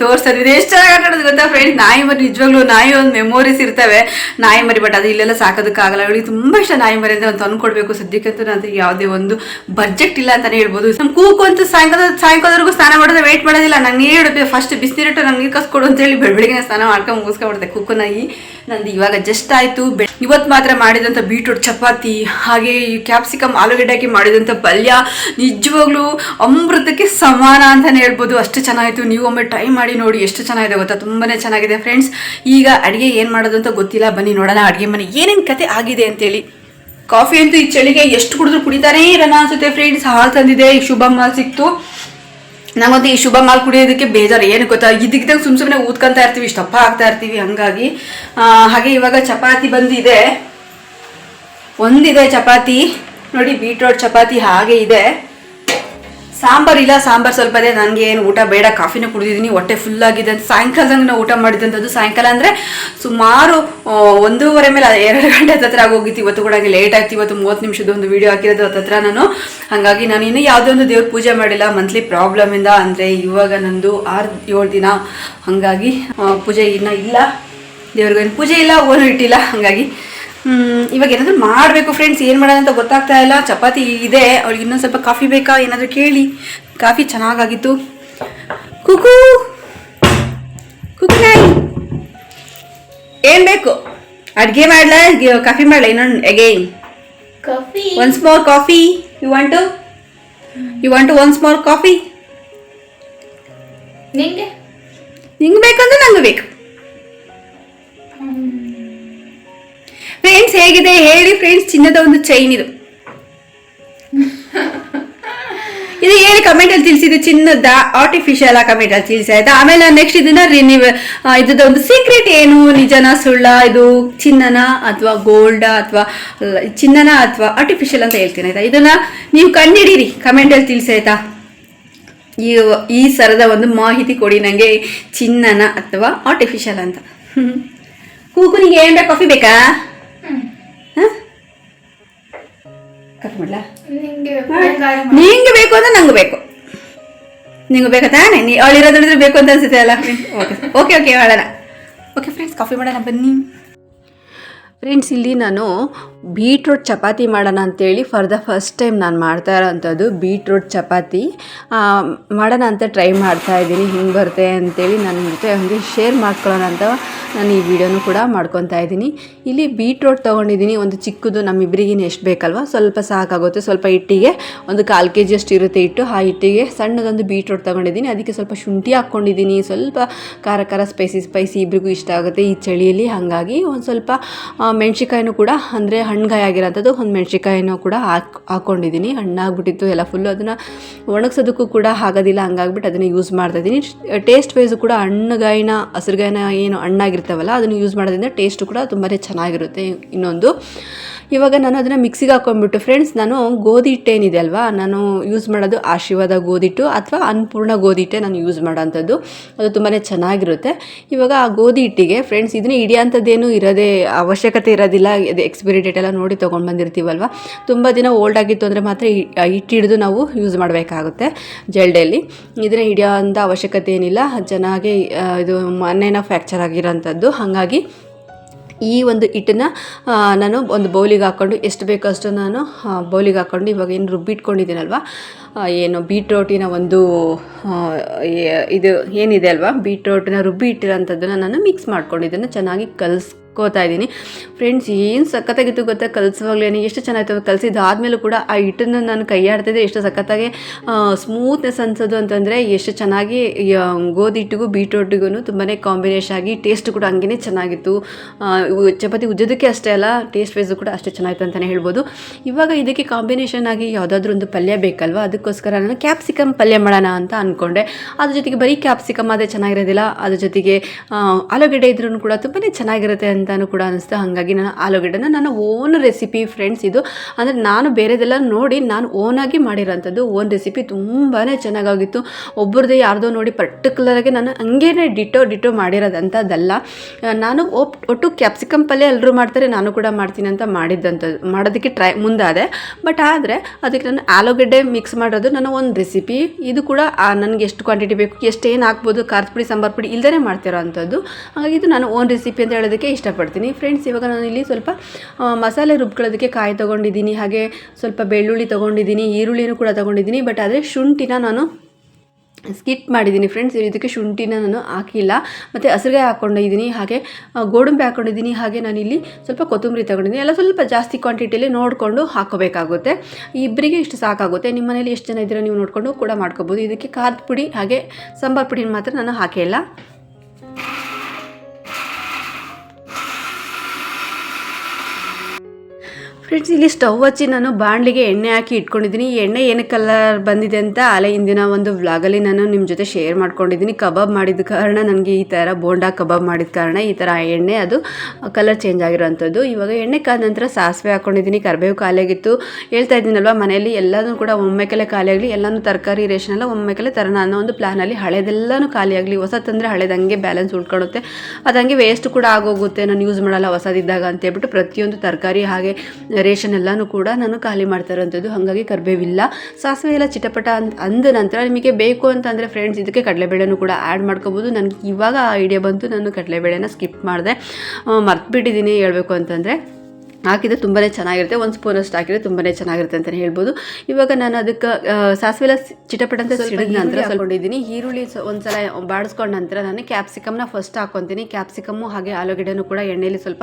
ತೋರಿಸ್ತಾರೆ ಇದು ಎಷ್ಟು ಚೆನ್ನಾಗಿ ಆಟ ಆಡೋದು ಗೊತ್ತಾ ಫ್ರೆಂಡ್ಸ್ ನಾಯಿ ಮರಿ, ನಿಜವಾಗ್ಲೂ ನಾಯಿ ಒಂದು ಮೆಮೊರೀಸ್ ಇರ್ತವೆ. ನಾಯಿ ಮರಿ ಬಟ್ ಅದು ಇಲ್ಲೆಲ್ಲ ಸಾಕೋದಕ್ಕಾಗಲ್ಲ. ಅವಳಿಗೆ ತುಂಬ ಇಷ್ಟ ನಾಯಿ ಮರಿ ಅಂದ್ರೆ ಒಂದು ತಂದು ಸದ್ಯಕ್ಕೆ ಸದ್ಯಕ್ಕಂತೂ ನಾನು ಯಾವುದೇ ಒಂದು ಬಜೆಟ್ ಇಲ್ಲ ಅಂತಲೇ ಹೇಳ್ಬೋದು. ನಮ್ಮ ಕೂಕು ಅಂತೂ ಸಾಯಂಕಾಲ ಸಾಯಂಕಾಲದವರೆಗೂ ಸ್ನಾನ ಮಾಡೋದು ವೇಟ್ ಮಾಡೋದಿಲ್ಲ. ನಂಗೆ ಹೇಳು ಫಸ್ಟ್ ಬಿಸಿನೀರಿಟ್ಟು ನಂಗೆ ನೀರು ಕಸ್ಕೊಡು ಅಂತ ಹೇಳಿ ಬೆಳಗ್ಗೆ ಸ್ನಾನ ಮಾಡ್ಕೊಂಡು ಮುಗಿಸ್ಕೊಂಡ್ಬಿಡುತ್ತೆ. ಕುಕ್ಕು ನಾಯಿ ನಂದು ಇವಾಗ ಜಸ್ಟ್ ಆಯಿತು. ಇವತ್ತು ಮಾತ್ರ ಮಾಡಿದಂಥ ಬೀಟ್ರೂಟ್ ಚಪಾತಿ, ಹಾಗೆ ಈ ಕ್ಯಾಪ್ಸಿಕಮ್ ಆಲೂಗಡ್ಡೆ ಹಾಕಿ ಮಾಡಿದಂಥ ಪಲ್ಯ, ನಿಜವಾಗ್ಲೂ ಅಮೃತಕ್ಕೆ ಸಮಾನ ಅಂತಲೇ ಹೇಳ್ಬೋದು. ಅಷ್ಟು ಚೆನ್ನಾಗಿತ್ತು. ನೀವು ಒಮ್ಮೆ ಟ್ರೈ ಮಾಡಿ ನೋಡಿ ಎಷ್ಟು ಚೆನ್ನಾಗಿದೆ ಗೊತ್ತಾ? ತುಂಬಾ ಚೆನ್ನಾಗಿದೆ ಫ್ರೆಂಡ್ಸ್ ಈಗ ಅಡುಗೆ ಏನು ಮಾಡೋದು ಅಂತ ಗೊತ್ತಿಲ್ಲ. ಬನ್ನಿ ನೋಡೋಣ ಅಡುಗೆ ಮನೆ ಏನೇನು ಕತೆ ಆಗಿದೆ ಅಂತೇಳಿ. ಕಾಫಿ ಅಂತೂ ಈ ಚಳಿಗೆ ಎಷ್ಟು ಕುಡಿದ್ರು ಕುಡಿತಾನೇ ಇರೋಣ ಅನ್ಸುತ್ತೆ ಫ್ರೆಂಡ್ಸ್ ಹಾಲು ತಂದಿದೆ ಈಗ ಶುಭಮ್ಮ ಸಿಕ್ತು. ನಮ್ಮದು ಈ ಶುಭ ಮಾಲ್ ಕುಡಿಯೋದಕ್ಕೆ ಬೇಜಾರು. ಏನು ಗೊತ್ತಾ? ಇದಕ್ಕಿದ್ದಾಗ ಸುಮ್ ಸುಮ್ಮನೆ ಊದ್ಕೊಂತ ಇರ್ತೀವಿ ಇಷ್ಟಪ್ಪ ಆಗ್ತಾ ಇರ್ತೀವಿ, ಹಂಗಾಗಿ. ಹಾಗೆ ಇವಾಗ ಚಪಾತಿ ಬಂದಿದೆ. ಒಂದಿದೆ ಚಪಾತಿ. ನೋಡಿ, ಬೀಟ್ರೋಟ್ ಚಪಾತಿ ಹಾಗೆ ಇದೆ. ಸಾಂಬಾರ್ ಇಲ್ಲ, ಸಾಂಬಾರ್ ಸ್ವಲ್ಪ ಇದೆ, ನನಗೆ ಏನು ಊಟ ಬೇಡ, ಕಾಫಿನ ಕುಡಿದಿದ್ದೀನಿ, ಹೊಟ್ಟೆ ಫುಲ್ ಆಗಿದೆ ಅಂತ ಸಾಯಂಕಾಲದಂಗೆ ನಾವು ಊಟ ಮಾಡಿದಂಥದ್ದು ಸಾಯಂಕಾಲ ಅಂದರೆ ಸುಮಾರು ಒಂದೂವರೆ ಮೇಲೆ ಎರಡು ಗಂಟೆ ಹತ್ರ ಆಗೋಗಿತ್ತು. ಇವತ್ತು ಕೂಡ ಲೇಟ್ ಆಯ್ತು. ಇವತ್ತು ಮೂವತ್ತು ನಿಮಿಷದ ಒಂದು ವಿಡಿಯೋ ಹಾಕಿರೋದು ಹತ್ರ ನಾನು. ಹಾಗಾಗಿ ನಾನು ಇನ್ನೂ ಯಾವುದೇ ಒಂದು ದೇವ್ರ ಪೂಜೆ ಮಾಡಿಲ್ಲ. ಮಂತ್ಲಿ ಪ್ರಾಬ್ಲಮಿಂದ ಅಂದರೆ ಇವಾಗ ನಂದು ಆರು ಏಳು ದಿನ. ಹಾಗಾಗಿ ಪೂಜೆ ಇನ್ನೂ ಇಲ್ಲ. ದೇವ್ರಿಗೇನು ಪೂಜೆ ಇಲ್ಲ ಓನು ಇಟ್ಟಿಲ್ಲ. ಹಾಗಾಗಿ ಇವಾಗ ಏನಾದರೂ ಮಾಡಬೇಕು ಫ್ರೆಂಡ್ಸ್ ಏನು ಮಾಡೋಣ ಅಂತ ಗೊತ್ತಾಗ್ತಾ ಇಲ್ಲ. ಚಪಾತಿ ಇದೆ ಅವ್ರಿಗೆ ಇನ್ನೊಂದು ಸ್ವಲ್ಪ ಕಾಫಿ ಬೇಕಾ? ಏನಾದರೂ ಕೇಳಿ. ಕಾಫಿ ಚೆನ್ನಾಗಾಗಿತ್ತು. ಕುಕು! ಕುಕು ನಾಯಿ ಏನು ಬೇಕು? ಅಡುಗೆ ಮಾಡಲ? ಕಾಫಿ ಮಾಡಲ? ಇನ್ನೊಂದು again coffee. Once more coffee. You want to you want to once more coffee? ನಿಂಗೆ? ನಿಂಗೆ ಬೇಕಂದ್ರೆ ನಂಗೆ ಬೇಕು. ಫ್ರೆಂಡ್ಸ್ ಹೇಗಿದೆ ಹೇಳಿ ಫ್ರೆಂಡ್ಸ್ ಚಿನ್ನದ ಒಂದು ಚೈನ್ ಇದು. ಇದು ಹೇಳಿ ಕಮೆಂಟ್ ಅಲ್ಲಿ ತಿಳಿಸಿದೆ ಚಿನ್ನದ ಆರ್ಟಿಫಿಷಿಯಲ್ ಆ ಕಮೆಂಟ್ ಅಲ್ಲಿ ತಿಳಿಸಿ ಆಯ್ತಾ? ಆಮೇಲೆ ನೆಕ್ಸ್ಟ್ ಇದನ್ನ ರಿನ್ಯೂ ಇದ್ದ ಒಂದು ಸೀಕ್ರೆಟ್ ಏನು? ನಿಜನ, ಸುಳ್ಳ? ಇದು ಚಿನ್ನನ ಅಥವಾ ಗೋಲ್ಡ್ ಅಥವಾ ಚಿನ್ನನ ಅಥವಾ ಆರ್ಟಿಫಿಷಿಯಲ್ ಅಂತ ಹೇಳ್ತೀನಿ ಆಯ್ತಾ? ಇದನ್ನ ನೀವು ಕಂಡಿಡೀರಿ ಕಮೆಂಟ್ ಅಲ್ಲಿ ತಿಳಿಸಿ ಆಯ್ತಾ? ಈ ಈ ಸರದ ಒಂದು ಮಾಹಿತಿ ಕೊಡಿ ನನಗೆ ಚಿನ್ನನ ಅಥವಾ ಆರ್ಟಿಫಿಷಿಯಲ್ ಅಂತ. ಹ್ಮ್. ಕೂಕುನಿಗೆ ಏನ್ ಬೇಕು ಕಾಫಿ ಬೇಕಾ? ಹ? ಕಾಫಿ ಮಾಡ್ಲಾ? ನಿಂಗೆ ಬೇಕು ಅಂದ್ರೆ ನಂಗೆ ಬೇಕು. ನಿಂಗೆ ಬೇಕಾ ತಾನೇ? ನೀ ಅವಳಿರೋದ್ರೆ ಬೇಕು ಅಂತ ಅನ್ಸುತ್ತೆ ಅಲ್ಲ? ಓಕೆ ಓಕೆ ಓಕೆ ಹೇಳೋಣ ಓಕೆ ಫ್ರೆಂಡ್ಸ್ ಕಾಫಿ ಮಾಡೋಣ ಬನ್ನಿ. ಫ್ರೆಂಡ್ಸ್ ಇಲ್ಲಿ ನಾನು ಬೀಟ್ರೋಟ್ ಚಪಾತಿ ಮಾಡೋಣ ಅಂತೇಳಿ ಫಾರ್ ದ ಫಸ್ಟ್ ಟೈಮ್ ನಾನು ಮಾಡ್ತಾ ಇರೋವಂಥದ್ದು ಬೀಟ್ರೋಟ್ ಚಪಾತಿ. ಮಾಡೋಣ ಅಂತ ಟ್ರೈ ಮಾಡ್ತಾ ಇದ್ದೀನಿ. ಹಿಂಗೆ ಬರುತ್ತೆ ಅಂತೇಳಿ ನನ್ನ ಜೊತೆ ಹಂಗೆ ಶೇರ್ ಮಾಡ್ಕೊಳ್ಳೋಣ ಅಂತ ನಾನು ಈ ವಿಡಿಯೋನು ಕೂಡ ಮಾಡ್ಕೊತಾ ಇದ್ದೀನಿ. ಇಲ್ಲಿ ಬೀಟ್ರೋಟ್ ತೊಗೊಂಡಿದ್ದೀನಿ. ಒಂದು ಚಿಕ್ಕದು ನಮ್ಮಿಬ್ಬರಿಗಿನ ಎಷ್ಟು ಬೇಕಲ್ವ? ಸ್ವಲ್ಪ ಸಾಕಾಗುತ್ತೆ. ಸ್ವಲ್ಪ ಹಿಟ್ಟಿಗೆ ಒಂದು ಕಾಲು ಕೆ ಜಿಯಷ್ಟು ಇರುತ್ತೆ ಹಿಟ್ಟು. ಆ ಹಿಟ್ಟಿಗೆ ಸಣ್ಣದೊಂದು ಬೀಟ್ರೋಟ್ ತೊಗೊಂಡಿದ್ದೀನಿ. ಅದಕ್ಕೆ ಸ್ವಲ್ಪ ಶುಂಠಿ ಹಾಕ್ಕೊಂಡಿದ್ದೀನಿ. ಸ್ವಲ್ಪ ಖಾರ ಖಾರ ಸ್ಪೈಸಿ ಸ್ಪೈಸಿ ಇಬ್ರಿಗೂ ಇಷ್ಟ ಆಗುತ್ತೆ ಈ ಚಳಿಯಲ್ಲಿ. ಹಾಗಾಗಿ ಒಂದು ಸ್ವಲ್ಪ ಮೆಣ್ಸಿಕಾಯಿನೂ ಕೂಡ ಅಂದರೆ ಹಣ್ಣುಗಾಯಿ ಆಗಿರೋಂಥದ್ದು. ಒಂದು ಮೆಣ್ಸಿಕಾಯಿನೂ ಕೂಡ ಹಾಕ್ ಹಾಕ್ಕೊಂಡಿದ್ದೀನಿ ಹಣ್ಣಾಗ್ಬಿಟ್ಟಿತ್ತು, ಎಲ್ಲ ಫುಲ್ಲು ಅದನ್ನು ಒಣಗ್ಸೋದಕ್ಕೂ ಕೂಡ ಆಗೋದಿಲ್ಲ, ಹಂಗಾಗ್ಬಿಟ್ಟು ಅದನ್ನು ಯೂಸ್ ಮಾಡ್ತಾಯಿದ್ದೀನಿ ಟೇಸ್ಟ್ ವೈಸು ಕೂಡ ಹಣ್ಣುಗಾಯಿನ, ಹಸಿರುಗಾಯಿನ ಏನು ಹಣ್ಣಾಗಿರ್ತಾವಲ್ಲ, ಅದನ್ನು ಯೂಸ್ ಮಾಡೋದ್ರಿಂದ ಟೇಸ್ಟು ಕೂಡ ತುಂಬಾ ಚೆನ್ನಾಗಿರುತ್ತೆ ಇನ್ನೊಂದು. ಇವಾಗ ನಾನು ಅದನ್ನು ಮಿಕ್ಸಿಗೆ ಹಾಕೊಂಡ್ಬಿಟ್ಟು ಫ್ರೆಂಡ್ಸ್ ನಾನು ಗೋಧಿ ಹಿಟ್ಟೇನಿದೆ ಅಲ್ವಾ, ನಾನು ಯೂಸ್ ಮಾಡೋದು ಆಶೀರ್ವಾದ ಗೋಧಿ ಹಿಟ್ಟು ಅಥವಾ ಅನ್ನಪೂರ್ಣ ಗೋಧಿ ಹಿಟ್ಟೆ ನಾನು ಯೂಸ್ ಮಾಡೋಂಥದ್ದು. ಅದು ತುಂಬಾ ಚೆನ್ನಾಗಿರುತ್ತೆ. ಇವಾಗ ಆ ಗೋಧಿ ಹಿಟ್ಟಿಗೆ ಫ್ರೆಂಡ್ಸ್ ಇದನ್ನ ಹಿಡಿಯೋಂಥದ್ದೇನು ಇರೋದೇ ಅವಶ್ಯಕತೆ ಇರೋದಿಲ್ಲ. ಇದು ಎಕ್ಸ್ಪೈರಿ ಡೇಟ್ ಎಲ್ಲ ನೋಡಿ ತೊಗೊಂಡು ಬಂದಿರ್ತೀವಲ್ವ? ತುಂಬ ದಿನ ಓಲ್ಡ್ ಆಗಿತ್ತು ಅಂದರೆ ಮಾತ್ರ ಹಿಟ್ಟು ಹಿಡಿದು ನಾವು ಯೂಸ್ ಮಾಡಬೇಕಾಗುತ್ತೆ ಜಲ್ಡೆಯಲ್ಲಿ ಇದನ್ನ ಹಿಡಿಯೋಂಥ ಅವಶ್ಯಕತೆ ಏನಿಲ್ಲ. ಚೆನ್ನಾಗಿ ಇದು ಮೊನ್ನೆನ ಫ್ಯಾಕ್ಚರ್ ಆಗಿರೋಂಥದ್ದು. ಹಾಗಾಗಿ ಈ ಒಂದು ಹಿಟ್ಟನ್ನ ನಾನು ಒಂದು ಬೌಲಿಗೆ ಹಾಕ್ಕೊಂಡು ಎಷ್ಟು ಬೇಕೋ ಅಷ್ಟು ನಾನು ಬೌಲಿಗೆ ಹಾಕ್ಕೊಂಡು ಇವಾಗ ಏನು ರುಬ್ಬಿಟ್ಕೊಂಡಿದ್ದೀನಲ್ವ ಏನು ಬೀಟ್ರೋಟಿನ ಒಂದು ಇದು ಏನಿದೆ ಅಲ್ವಾ? ಬೀಟ್ರೋಟಿನ ರುಬ್ಬಿ ಇಟ್ಟಿರೋಂಥದ್ದನ್ನು ನಾನು ಮಿಕ್ಸ್ ಮಾಡ್ಕೊಂಡಿದ್ದನ್ನು ಚೆನ್ನಾಗಿ ಕಲಿಸ್ಕೋತಾ ಇದ್ದೀನಿ. ಫ್ರೆಂಡ್ಸ್ ಏನು ಸಖತ್ತಾಗಿತ್ತು ಗೊತ್ತಾ? ಕಲಿಸುವಾಗಲೇ ಎಷ್ಟು ಚೆನ್ನಾಗಿತ್ತು ಕಲಿಸಿದಾದ್ಮೇಲೂ ಕೂಡ ಆ ಹಿಟ್ಟನ್ನು ನಾನು ಕೈ ಆಡ್ತಿದ್ದೆ ಎಷ್ಟು ಸಖತ್ತಾಗಿ ಸ್ಮೂತ್ನೆಸ್ ಅನ್ಸೋದು ಅಂತಂದರೆ ಎಷ್ಟು ಚೆನ್ನಾಗಿ ಗೋಧಿ ಹಿಟ್ಟಿಗೂ ಬೀಟ್ರೋಟಿಗೂ ತುಂಬಾ ಕಾಂಬಿನೇಷನ್ ಆಗಿ ಟೇಸ್ಟ್ ಕೂಡ ಹಂಗೇ ಚೆನ್ನಾಗಿತ್ತು. ಚಪಾತಿ ಉಜ್ಜೋದಕ್ಕೆ ಅಷ್ಟೇ ಅಲ್ಲ ಟೇಸ್ಟ್ ವೈಸು ಕೂಡ ಅಷ್ಟೇ ಚೆನ್ನಾಗಿತ್ತು ಅಂತಲೇ ಹೇಳ್ಬೋದು. ಇವಾಗ ಇದಕ್ಕೆ ಕಾಂಬಿನೇಷನ್ ಆಗಿ ಯಾವುದಾದ್ರೂ ಒಂದು ಪಲ್ಯ ಬೇಕಲ್ವ? ಅದಕ್ಕೋಸ್ಕರ ನಾನು ಕ್ಯಾಪ್ಸಿಕಮ್ ಪಲ್ಯ ಮಾಡೋಣ ಅಂತ ಅಂದ್ಕೊಂಡೆ ಅದ್ರ ಜೊತೆಗೆ ಬರೀ ಕ್ಯಾಪ್ಸಿಕಮ್ ಅದೇ ಚೆನ್ನಾಗಿರೋದಿಲ್ಲ. ಅದ್ರ ಜೊತೆಗೆ ಆಲೂಗಡ್ಡೆ ಇದ್ರೂ ಕೂಡ ತುಂಬಾ ಚೆನ್ನಾಗಿರುತ್ತೆ ಅಂತಲೂ ಕೂಡ ಅನಿಸ್ತು ಹಾಗಾಗಿ ನಾನು ಆಲೂಗಡ್ಡೆನ ನನ್ನ ಓನ್ ರೆಸಿಪಿ ಫ್ರೆಂಡ್ಸ್ ಇದು. ಅಂದರೆ ನಾನು ಬೇರೆದೆಲ್ಲ ನೋಡಿ ನಾನು ಓನಾಗಿ ಮಾಡಿರೋಂಥದ್ದು ಓನ್ ರೆಸಿಪಿ ತುಂಬಾ ಚೆನ್ನಾಗಾಗಿತ್ತು. ಒಬ್ಬರದೇ ಯಾರ್ದೋ ನೋಡಿ ಪರ್ಟಿಕ್ಯುಲರಾಗಿ ನಾನು ಹಂಗೇನೆ ಡಿಟೋ ಡಿಟೋ ಮಾಡಿರೋದಂಥದ್ದಲ್ಲ. ನಾನು ಒಟ್ಟು ಕ್ಯಾಪ್ಸಿಕಮ್ ಪಲ್ಯ ಎಲ್ಲರೂ ಮಾಡ್ತಾರೆ, ನಾನು ಕೂಡ ಮಾಡ್ತೀನಿ ಅಂತ ಮಾಡಿದ್ದಂಥದ್ದು ಮಾಡೋದಕ್ಕೆ ಟ್ರೈ ಮುಂದಾದೆ. ಬಟ್ ಆದರೆ ಅದಕ್ಕೆ ನಾನು ಆಲೂಗಡ್ಡೆ ಮಿಕ್ಸ್ ಮಾಡೋದು ನನ್ನ ಒಂದು ರೆಸಿಪಿ ಇದು ಕೂಡ ನನಗೆ ಎಷ್ಟು ಕ್ವಾಂಟಿಟಿ ಬೇಕು ಎಷ್ಟು ಏನು ಹಾಕ್ಬೋದು, ಖಾರದ ಪುಡಿ, ಸಾಂಬಾರು ಪುಡಿ ಇಲ್ಲದೇ ಮಾಡ್ತಿರೋ ಅಂಥದ್ದು ಹಾಗಾಗಿ ಇದು ನಾನು ಓನ್ ರೆಸಿಪಿ ಅಂತ ಹೇಳೋದಕ್ಕೆ ಇಷ್ಟಪಡ್ತೀನಿ. ಫ್ರೆಂಡ್ಸ್ ಇವಾಗ ನಾನು ಇಲ್ಲಿ ಸ್ವಲ್ಪ ಮಸಾಲೆ ರುಬ್ಕೊಳ್ಳೋದಕ್ಕೆ ಕಾಯಿ ತೊಗೊಂಡಿದ್ದೀನಿ, ಹಾಗೆ ಸ್ವಲ್ಪ ಬೆಳ್ಳುಳ್ಳಿ ತೊಗೊಂಡಿದ್ದೀನಿ, ಈರುಳ್ಳಿನೂ ಕೂಡ ತೊಗೊಂಡಿದ್ದೀನಿ ಬಟ್ ಆದರೆ ಶುಂಠಿನ ನಾನು ಸ್ಕಿಪ್ ಮಾಡಿದ್ದೀನಿ. ಫ್ರೆಂಡ್ಸ್ ಇದಕ್ಕೆ ಶುಂಠಿನ ನಾನು ಹಾಕಿಲ್ಲ. ಮತ್ತು ಹಸಿರುಗಾಯಿ ಹಾಕ್ಕೊಂಡಿದ್ದೀನಿ ಹಾಗೆ ಗೋಡಂಬಿ ಹಾಕ್ಕೊಂಡಿದ್ದೀನಿ ಹಾಗೆ ನಾನಿಲ್ಲಿ ಸ್ವಲ್ಪ ಕೊತ್ತಂಬರಿ ತೊಗೊಂಡಿದ್ದೀನಿ. ಎಲ್ಲ ಸ್ವಲ್ಪ ಜಾಸ್ತಿ ಕ್ವಾಂಟಿಟಿಯಲ್ಲಿ ನೋಡಿಕೊಂಡು ಹಾಕೋಬೇಕಾಗುತ್ತೆ. ಇಬ್ಬರಿಗೆ ಇಷ್ಟು ಸಾಕಾಗುತ್ತೆ. ನಿಮ್ಮ ಮನೇಲಿ ಎಷ್ಟು ಜನ ಇದ್ದೀರೋ ನೀವು ನೋಡಿಕೊಂಡು ಕೂಡ ಮಾಡ್ಕೋಬೋದು. ಇದಕ್ಕೆ ಖಾರದ ಪುಡಿ, ಹಾಗೆ ಸಾಂಬಾರು ಪುಡಿನ ಮಾತ್ರ ನಾನು ಹಾಕಿಲ್ಲ ಫ್ರೆಂಡ್ಸ್ ಇಲ್ಲಿ ಸ್ಟವ್ ಹಚ್ಚಿ ನಾನು ಬಾಣಲಿಗೆ ಎಣ್ಣೆ ಹಾಕಿ ಇಟ್ಕೊಂಡಿದ್ದೀನಿ. ಎಣ್ಣೆ ಏನು ಕಲರ್ ಬಂದಿದೆ ಅಂತ ಅಲೆ ಹಿಂದಿನ ಒಂದು ವ್ಲಾಗಲ್ಲಿ ನಾನು ನಿಮ್ಮ ಜೊತೆ ಶೇರ್ ಮಾಡ್ಕೊಂಡಿದ್ದೀನಿ. ಕಬಾಬ್ ಮಾಡಿದ ಕಾರಣ ನನಗೆ ಈ ಥರ ಬೋಂಡಾ ಕಬಾಬ್ ಮಾಡಿದ ಕಾರಣ ಈ ಥರ ಎಣ್ಣೆ ಅದು ಕಲರ್ ಚೇಂಜ್ ಆಗಿರೋವಂಥದ್ದು ಇವಾಗ ಎಣ್ಣೆ ಕಾದ ನಂತರ ಸಾಸಿವೆ ಹಾಕ್ಕೊಂಡಿದ್ದೀನಿ ಕರಿಬೇವು ಖಾಲಿಯಾಗಿತ್ತು. ಹೇಳ್ತಾ ಇದ್ದೀನಲ್ವ ಮನೆಯಲ್ಲಿ ಎಲ್ಲನೂ ಕೂಡ ಒಮ್ಮೆಕಲೆ ಖಾಲಿಯಾಗಲಿ ಎಲ್ಲನೂ ತರಕಾರಿ ರೇಷನ್ ಎಲ್ಲ ಒಮ್ಮೆಕಲೆ ತರೋಣ ಅನ್ನೋ ಒಂದು ಪ್ಲ್ಯಾನಲ್ಲಿ ಹಳೆದೆಲ್ಲನೂ ಖಾಲಿಯಾಗಲಿ ಹೊಸ ತಂದರೆ ಹಳೆದಂಗೆ ಬ್ಯಾಲೆನ್ಸ್ ಉಳ್ಕೊಳುತ್ತೆ ಅದು ಹಂಗೆ ವೇಸ್ಟ್ ಕೂಡ ಆಗೋಗುತ್ತೆ. ನಾನು ಯೂಸ್ ಮಾಡಲ್ಲ ಹೊಸದಿದ್ದಾಗ ಅಂತ ಹೇಳ್ಬಿಟ್ಟು ಪ್ರತಿಯೊಂದು ತರಕಾರಿ ಹಾಗೆ ರೇಷನ್ ಎಲ್ಲನೂ ಕೂಡ ನಾನು ಖಾಲಿ ಮಾಡ್ತಾ ಇರೋಂಥದ್ದು ಹಾಗಾಗಿ ಕರಿಬೇವಿಲ್ಲ. ಸಾಸಿವೆ ಎಲ್ಲ ಚಿಟಪಟ ಅಂತ ಅಂದ ನಂತರ ನಿಮಗೆ ಬೇಕು ಅಂತಂದರೆ ಫ್ರೆಂಡ್ಸ್ ಇದಕ್ಕೆ ಕಡಲೆಬೇಳೆನೂ ಕೂಡ ಆ್ಯಡ್ ಮಾಡ್ಕೋಬೋದು. ನನಗೆ ಇವಾಗ ಆ ಐಡಿಯಾ ಬಂತು. ನಾನು ಕಡಲೆಬೇಳೆನ ಸ್ಕಿಪ್ ಮಾಡಿದೆ. ಮರ್ತ್ಬಿಟ್ಟಿದ್ದೀನಿ ಹೇಳಬೇಕು ಅಂತಂದರೆ. ಹಾಕಿದ್ರೆ ತುಂಬಾ ಚೆನ್ನಾಗಿರುತ್ತೆ. ಒಂದು ಸ್ಪೂನಷ್ಟು ಹಾಕಿದರೆ ತುಂಬಾ ಚೆನ್ನಾಗಿರುತ್ತೆ ಅಂತಲೇ ಹೇಳ್ಬೋದು. ಇವಾಗ ನಾನು ಅದಕ್ಕೆ ಸಾಸಿವೆಲ್ಲ ಸಾಸಿವೆ ಎಲ್ಲ ಚಿಟಪಟ ಅಂತ ಸಿಡಿದ ನಂತರ ಹಾಕೊಂಡಿದ್ದೀನಿ. ಈರುಳ್ಳಿ ಒಂದು ಸಲ ಬಾಡಿಸ್ಕೊಂಡ ನಂತರ ನಾನು ಕ್ಯಾಪ್ಸಿಕಮ್ನ ಫಸ್ಟ್ ಹಾಕ್ಕೊತೀನಿ ಕ್ಯಾಪ್ಸಿಕಮ್ಮು ಹಾಗೆ ಆಲೂಗೆಡ್ಡೆನೂ ಕೂಡ ಎಣ್ಣೆಯಲ್ಲಿ ಸ್ವಲ್ಪ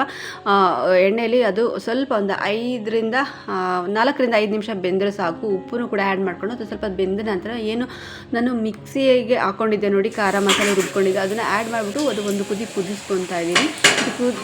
ಎಣ್ಣೆಯಲ್ಲಿ ಅದು ಸ್ವಲ್ಪ ಒಂದು ಐದರಿಂದ ನಾಲ್ಕರಿಂದ ಐದು ನಿಮಿಷ ಬೆಂದರೆ ಸಾಕು. ಉಪ್ಪನ್ನು ಕೂಡ ಆ್ಯಡ್ ಮಾಡ್ಕೊಂಡು ಅದು ಸ್ವಲ್ಪ ಬೆಂದ ನಂತರ ಏನು ನಾನು ಮಿಕ್ಸಿಗೆ ಹಾಕೊಂಡಿದ್ದೆ ನೋಡಿ ಖಾರ ಮಸಾಲೆ ರುಬ್ಕೊಂಡಿದ್ದೆ. ಅದನ್ನು ಆ್ಯಡ್ ಮಾಡಿಬಿಟ್ಟು ಅದು ಒಂದು ಕುದಿ ಕುದಿಸ್ಕೊತಾ ಇದ್ದೀನಿ.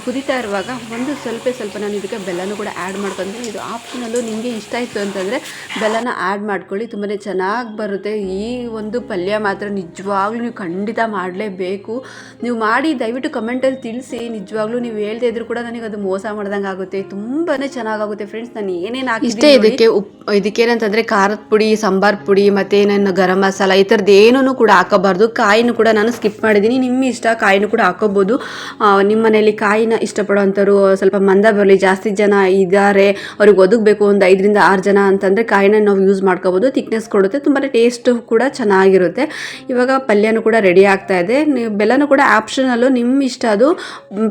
ಕುದಿತಾ ಇರುವಾಗ ಒಂದು ಸ್ವಲ್ಪ ಸ್ವಲ್ಪ ನಾನು ಇದಕ್ಕೆ ಬೆಲ್ಲನೂ ಕೂಡ ಆ್ಯಡ್ ಮಾಡ್ಕೊತೀನಿ ಇದು ಆಪ್ಷನಲ್ಲು ನಿಮಗೆ ಇಷ್ಟ ಆಯಿತು ಅಂತಂದರೆ ಬೆಲ್ಲನ ಆ್ಯಡ್ ಮಾಡ್ಕೊಳ್ಳಿ. ತುಂಬಾ ಚೆನ್ನಾಗಿ ಬರುತ್ತೆ. ಈ ಒಂದು ಪಲ್ಯ ಮಾತ್ರ ನಿಜವಾಗ್ಲೂ ನೀವು ಖಂಡಿತ ಮಾಡಲೇಬೇಕು. ನೀವು ಮಾಡಿ ದಯವಿಟ್ಟು ಕಮೆಂಟಲ್ಲಿ ತಿಳಿಸಿ. ನಿಜವಾಗ್ಲೂ ನೀವು ಹೇಳ್ದೇ ಇದ್ರು ಕೂಡ ನನಗೆ ಅದು ಮೋಸ ಮಾಡ್ದಂಗೆ ಆಗುತ್ತೆ. ತುಂಬಾ ಚೆನ್ನಾಗಾಗುತ್ತೆ ಫ್ರೆಂಡ್ಸ್ ನಾನು ಏನೇನು ಇಷ್ಟೇ ಇದಕ್ಕೆ ಉಪ್ ಇದಕ್ಕೇನಂತಂದರೆ ಖಾರದ ಪುಡಿ ಸಾಂಬಾರ್ ಪುಡಿ ಮತ್ತು ಏನೇನು ಗರಂ ಮಸಾಲ ಈ ಥರದ್ದು ಏನೂ ಕೂಡ ಹಾಕೋಬಾರ್ದು. ಕಾಯಿನೂ ಕೂಡ ನಾನು ಸ್ಕಿಪ್ ಮಾಡಿದ್ದೀನಿ ನಿಮ್ಮ ಇಷ್ಟ ಕಾಯಿನೂ ಕೂಡ ಹಾಕೋಬೋದು. ನಿಮ್ಮ ಮನೇಲಿ ಕಾಯಿನ ಇಷ್ಟಪಡೋವಂಥವ್ರು ಸ್ವಲ್ಪ ಮಂದ ಬರಲಿ ಜಾಸ್ತಿ ಜನ ಇದ್ದಾರೆ, ಅವ್ರಿಗೆ ಒದಗಬೇಕು ಒಂದು ಐದರಿಂದ ಆರು ಜನ ಅಂತಂದರೆ ಕಾಯಿನ ನಾವು ಯೂಸ್ ಮಾಡ್ಕೋಬೋದು ತಿಕ್ನೆಸ್ ಕೊಡುತ್ತೆ ತುಂಬಾ ಟೇಸ್ಟ್ ಕೂಡ ಚೆನ್ನಾಗಿರುತ್ತೆ. ಇವಾಗ ಪಲ್ಯನೂ ಕೂಡ ರೆಡಿ ಆಗ್ತಾ ಇದೆ. ನೀವು ಬೆಲ್ಲನೂ ಕೂಡ ಆಪ್ಷನಲ್ಲು ನಿಮ್ಮ ಇಷ್ಟ ಅದು,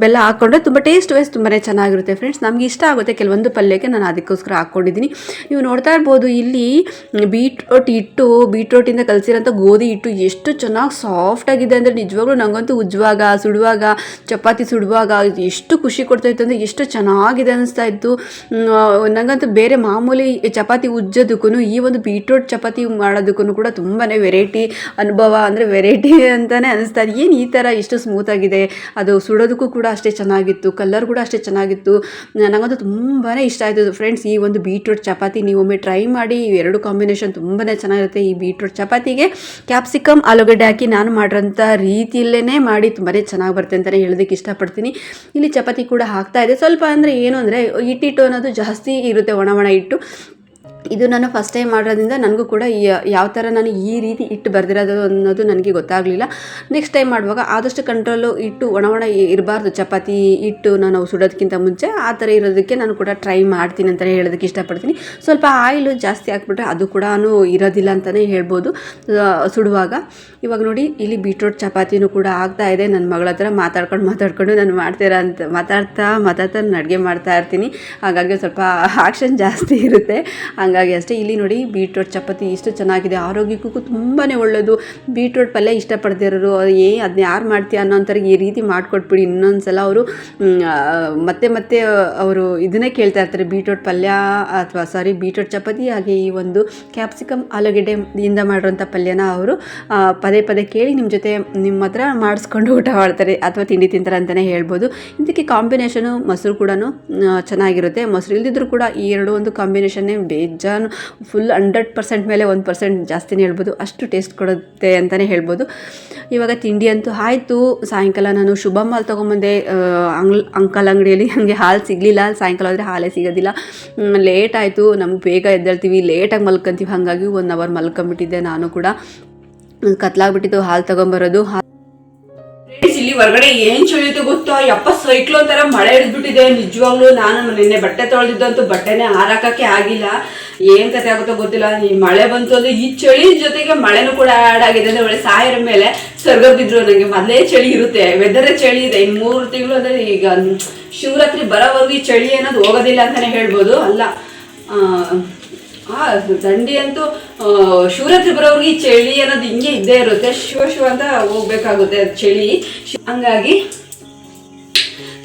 ಬೆಲ್ಲ ಹಾಕ್ಕೊಂಡ್ರೆ ತುಂಬ ಟೇಸ್ಟ್ ವೈಸ್ ತುಂಬಾ ಚೆನ್ನಾಗಿರುತ್ತೆ ಫ್ರೆಂಡ್ಸ್ ನಮಗೆ ಇಷ್ಟ ಆಗುತ್ತೆ ಕೆಲವೊಂದು ಪಲ್ಯಕ್ಕೆ ನಾನು ಅದಕ್ಕೋಸ್ಕರ ಹಾಕ್ಕೊಂಡಿದ್ದೀನಿ ನೀವು ನೋಡ್ತಾ ಇರ್ಬೋದು ಇಲ್ಲಿ ಬೀಟ್ರೋಟ್ ಇಟ್ಟು ಬೀಟ್ರೋಟಿಂದ ಕಲಸಿರೋಂಥ ಗೋಧಿ ಹಿಟ್ಟು ಎಷ್ಟು ಚೆನ್ನಾಗಿ ಸಾಫ್ಟ್ ಆಗಿದೆ ಅಂದರೆ ನಿಜವಾಗ್ಲೂ ನನಗಂತೂ ಉಜ್ವಾಗ ಸುಡುವಾಗ, ಚಪಾತಿ ಸುಡುವಾಗ ಎಷ್ಟು ಖುಷಿ ಕೊಡ್ತಾ ಇತ್ತು ಅಂದರೆ ಎಷ್ಟು ಚೆನ್ನಾಗಿದೆ ಅನಿಸ್ತಾ. ಇತ್ತು. ಮ್, ನನಗಂತೂ ಬೇರೆ ಮಾಮೂಲಿ ಚಪಾತಿ ಉಜ್ಜೋದಕ್ಕೂ ಈ ಒಂದು ಬೀಟ್ರೋಟ್ ಚಪಾತಿ ಮಾಡೋದಕ್ಕೂ ಕೂಡ ತುಂಬಾ ವೆರೈಟಿ ಅನುಭವ ಅಂದರೆ ವೆರೈಟಿ ಅಂತಲೇ ಅನಿಸ್ತಾ ಇದೆ ಏನು ಈ ಥರ ಇಷ್ಟು ಸ್ಮೂತಾಗಿದೆ ಅದು ಸುಡೋದಕ್ಕೂ ಕೂಡ ಅಷ್ಟೇ ಚೆನ್ನಾಗಿತ್ತು ಕಲರ್ ಕೂಡ ಅಷ್ಟೇ ಚೆನ್ನಾಗಿತ್ತು. ನನಗಂತೂ ತುಂಬಾ ಇಷ್ಟ ಆಯಿತು. ಫ್ರೆಂಡ್ಸ್ ಈ ಒಂದು ಬೀಟ್ರೋಟ್ ಚಪಾತಿ ನೀವು ಒಮ್ಮೆ ಟ್ರೈ ಮಾಡಿ ಎರಡು ಕಾಂಬಿನೇಷನ್ ತುಂಬಾ ಚೆನ್ನಾಗಿರುತ್ತೆ ಈ ಬೀಟ್ರೋಟ್ ಚಪಾತಿಗೆ. ಕ್ಯಾಪ್ಸಿಕಮ್ ಆಲೂಗಡ್ಡೆ ಹಾಕಿ ನಾನು ಮಾಡಿರೋಂಥ ರೀತಿಯಲ್ಲೇ ಮಾಡಿ ತುಂಬಾ ಚೆನ್ನಾಗಿ ಬರುತ್ತೆ ಅಂತಲೇ ಹೇಳೋದಕ್ಕೆ ಇಷ್ಟಪಡ್ತೀನಿ. ಇಲ್ಲಿ ಚಪಾತಿ ಕೂಡ ಹಾಕ್ತಾ ಇದೆ ಸ್ವಲ್ಪ ಅಂದರೆ ಏನು ಅಂದರೆ ಹಿಟ್ಟಿಟ್ಟು ಅನ್ನೋದು ಜಾಸ್ತಿ ಇರುತ್ತೆ ಒಣ ಒಣ ಹಿಟ್ಟು ಇದು ನಾನು ಫಸ್ಟ್ ಟೈಮ್ ಮಾಡೋದ್ರಿಂದ ನನಗೂ ಕೂಡ ಯಾವ ಥರ ನಾನು ಈ ರೀತಿ ಇಟ್ಟು ಬರೆದಿರೋದು ಅನ್ನೋದು ನನಗೆ ಗೊತ್ತಾಗಲಿಲ್ಲ. ನೆಕ್ಸ್ಟ್ ಟೈಮ್ ಮಾಡುವಾಗ ಆದಷ್ಟು ಕಂಟ್ರೋಲು ಇಟ್ಟು ಒಣ ಒಣ ಇರಬಾರ್ದು. ಚಪಾತಿ ಇಟ್ಟು ನಾನು ಸುಡೋದಕ್ಕಿಂತ ಮುಂಚೆ ಆ ಥರ ಇರೋದಕ್ಕೆ ನಾನು ಕೂಡ ಟ್ರೈ ಮಾಡ್ತೀನಿ ಅಂತಲೇ ಹೇಳೋದಕ್ಕೆ ಇಷ್ಟಪಡ್ತೀನಿ. ಸ್ವಲ್ಪ ಆಯಿಲು ಜಾಸ್ತಿ ಹಾಕ್ಬಿಟ್ರೆ ಅದು ಕೂಡ ಇರೋದಿಲ್ಲ ಅಂತಲೇ ಹೇಳ್ಬೋದು. ಸುಡುವಾಗ. ಇವಾಗ ನೋಡಿ, ಇಲ್ಲಿ ಬೀಟ್ರೋಟ್ ಚಪಾತಿನೂ ಕೂಡ ಆಗ್ತಾ ಇದೆ. ನನ್ನ ಮಗಳ ಹತ್ರ ಮಾತಾಡ್ಕೊಂಡು ಮಾತಾಡ್ಕೊಂಡು ನಾನು ಮಾಡ್ತೀರಾ ಅಂತ ಮಾತಾಡ್ತಾ ಮಾತಾಡ್ತಾ ನಾನು ಅಡುಗೆ ಮಾಡ್ತಾ ಇರ್ತೀನಿ. ಹಾಗಾಗಿ ಸ್ವಲ್ಪ ಆಕ್ಷನ್ ಜಾಸ್ತಿ ಇರುತ್ತೆ. ಹಾಗಾಗಿ ಅಷ್ಟೇ ಇಲ್ಲಿ ನೋಡಿ ಬೀಟ್ರೋಟ್ ಚಪಾತಿ ಇಷ್ಟು ಚೆನ್ನಾಗಿದೆ. ಆರೋಗ್ಯಕ್ಕೂ ತುಂಬಾ ಒಳ್ಳೆಯದು ಬೀಟ್ರೋಟ್ ಪಲ್ಯ ಇಷ್ಟಪಡ್ತಿರೋರು ಏ ಅದನ್ನ ಯಾರು ಮಾಡ್ತೀಯ ಅನ್ನೋಂಥವ್ರಿಗೆ ಈ ರೀತಿ ಮಾಡಿಕೊಟ್ಬಿಡಿ. ಇನ್ನೊಂದು ಸಲ ಅವರು ಮತ್ತೆ ಮತ್ತೆ ಅವರು ಇದನ್ನೇ ಕೇಳ್ತಾ ಇರ್ತಾರೆ, ಬೀಟ್ರೋಟ್ ಪಲ್ಯ ಅಥವಾ ಸಾರಿ ಬೀಟ್ರೋಟ್ ಚಪಾತಿ, ಹಾಗೆ ಈ ಒಂದು ಕ್ಯಾಪ್ಸಿಕಮ್ ಆಲೂಗೆಡ್ಡೆಯಿಂದ ಮಾಡಿರೋಂಥ ಪಲ್ಯನ ಅವರು ಪದೇ ಪದೇ ಕೇಳಿ ನಿಮ್ಮ ಜೊತೆ ನಿಮ್ಮ ಹತ್ರ ಮಾಡಿಸ್ಕೊಂಡು ಊಟ ಮಾಡ್ತಾರೆ ಅಥವಾ ತಿಂಡಿ ತಿಂತಾರೆ ಅಂತಲೇ ಹೇಳ್ಬೋದು. ಇದಕ್ಕೆ ಕಾಂಬಿನೇಷನು ಮೊಸರು ಕೂಡ ಚೆನ್ನಾಗಿರುತ್ತೆ. ಮೊಸರು ಇಲ್ದಿದ್ರು ಕೂಡ ಈ ಎರಡು ಒಂದು ಕಾಂಬಿನೇಷನ್ನೇ ಬೇಜಾನು ಫುಲ್ ಹಂಡ್ರೆಡ್ ಪರ್ಸೆಂಟ್ ಮೇಲೆ ಒಂದು ಪರ್ಸೆಂಟ್ ಜಾಸ್ತಿನೇ ಹೇಳ್ಬೋದು. ಅಷ್ಟು ಟೇಸ್ಟ್ ಕೊಡುತ್ತೆ ಅಂತಲೇ ಹೇಳ್ಬೋದು. ಇವಾಗ ತಿಂಡಿ ಅಂತೂ ಆಯಿತು. ಸಾಯಂಕಾಲ ನಾನು ಶುಭಮ್ ಹಾಲು ತೊಗೊಂಬಂದೆ. ಅಂಗ್ಲ್ ಅಂಕಲ್ ಅಂಗಡಿಯಲ್ಲಿ ನನಗೆ ಹಾಲು ಸಿಗಲಿಲ್ಲ. ಸಾಯಂಕಾಲ ಆದರೆ ಹಾಲೇ ಸಿಗೋದಿಲ್ಲ. ಲೇಟ್ ಆಯಿತು. ನಮ್ಗೆ ಬೇಗ ಎದ್ದೇಳ್ತೀವಿ. ಲೇಟಾಗಿ ಮಲ್ಕೊಂತೀವಿ. ಹಾಗಾಗಿ ಒನ್ ಅವರ್ ಮಲ್ಕೊಂಬಿಟ್ಟಿದ್ದೆ ನಾನು ಕೂಡ. ಕತ್ಲಾಗ್ಬಿಟ್ಟಿತ್ತು ಹಾಲು ತೊಗೊಂಬರೋದು. ಇಲ್ಲಿ ಹೊರಗಡೆ ಏನ್ ಚಳಿತು ಗೊತ್ತಾ? ಯಪ್ಪ ಸೈಕ್ಲೋನ್ ತರ ಮಳೆ ಹಿಡಿದ್ಬಿಟ್ಟಿದೆ. ನಿಜವಾಗ್ಲೂ ನಾನು ನಿನ್ನೆ ಬಟ್ಟೆ ತೊಳೆದಿದ್ದಂತೂ ಬಟ್ಟೆನೆ ಹಾರಾಕಕ್ಕೆ ಆಗಿಲ್ಲ. ಏನ್ ಕತೆ ಆಗುತ್ತೋ ಗೊತ್ತಿಲ್ಲ. ಈ ಮಳೆ ಬಂತು ಅಂದ್ರೆ ಈ ಚಳಿ ಜೊತೆಗೆ ಮಳೆನೂ ಕೂಡ ಆಡ್ ಆಗಿದೆ ಅಂದ್ರೆ ಒಳ್ಳೆ ಸಾಯರ ಮೇಲೆ ಸ್ವರ್ಗ ಬಿದ್ರು ನನಗೆ ಮೊದಲೇ ಚಳಿ ಇರುತ್ತೆ. ವೆದರ್ ಚಳಿ ಇದೆ. ಇನ್ ಮೂರು ತಿಂಗಳು ಅಂದ್ರೆ ಈಗ ಶಿವರಾತ್ರಿ ಬರೋವರೆಗೂ ಈ ಚಳಿ ಅನ್ನೋದು ಹೋಗೋದಿಲ್ಲ ಅಂತಾನೆ ಹೇಳ್ಬೋದು. ಅಲ್ಲ ಆ, ದಂಡಿ ಅಂತೂ ಶಿವರಾತ್ರಿ ಬರೋವ್ರಿಗೆ ಈ ಚಳಿ ಅನ್ನೋದು ಹಿಂಗೆ ಇದ್ದೇ ಇರುತ್ತೆ. ಶಿವ ಶಿವ ಅಂತ ಹೋಗ್ಬೇಕಾಗುತ್ತೆ ಚಳಿ. ಹಂಗಾಗಿ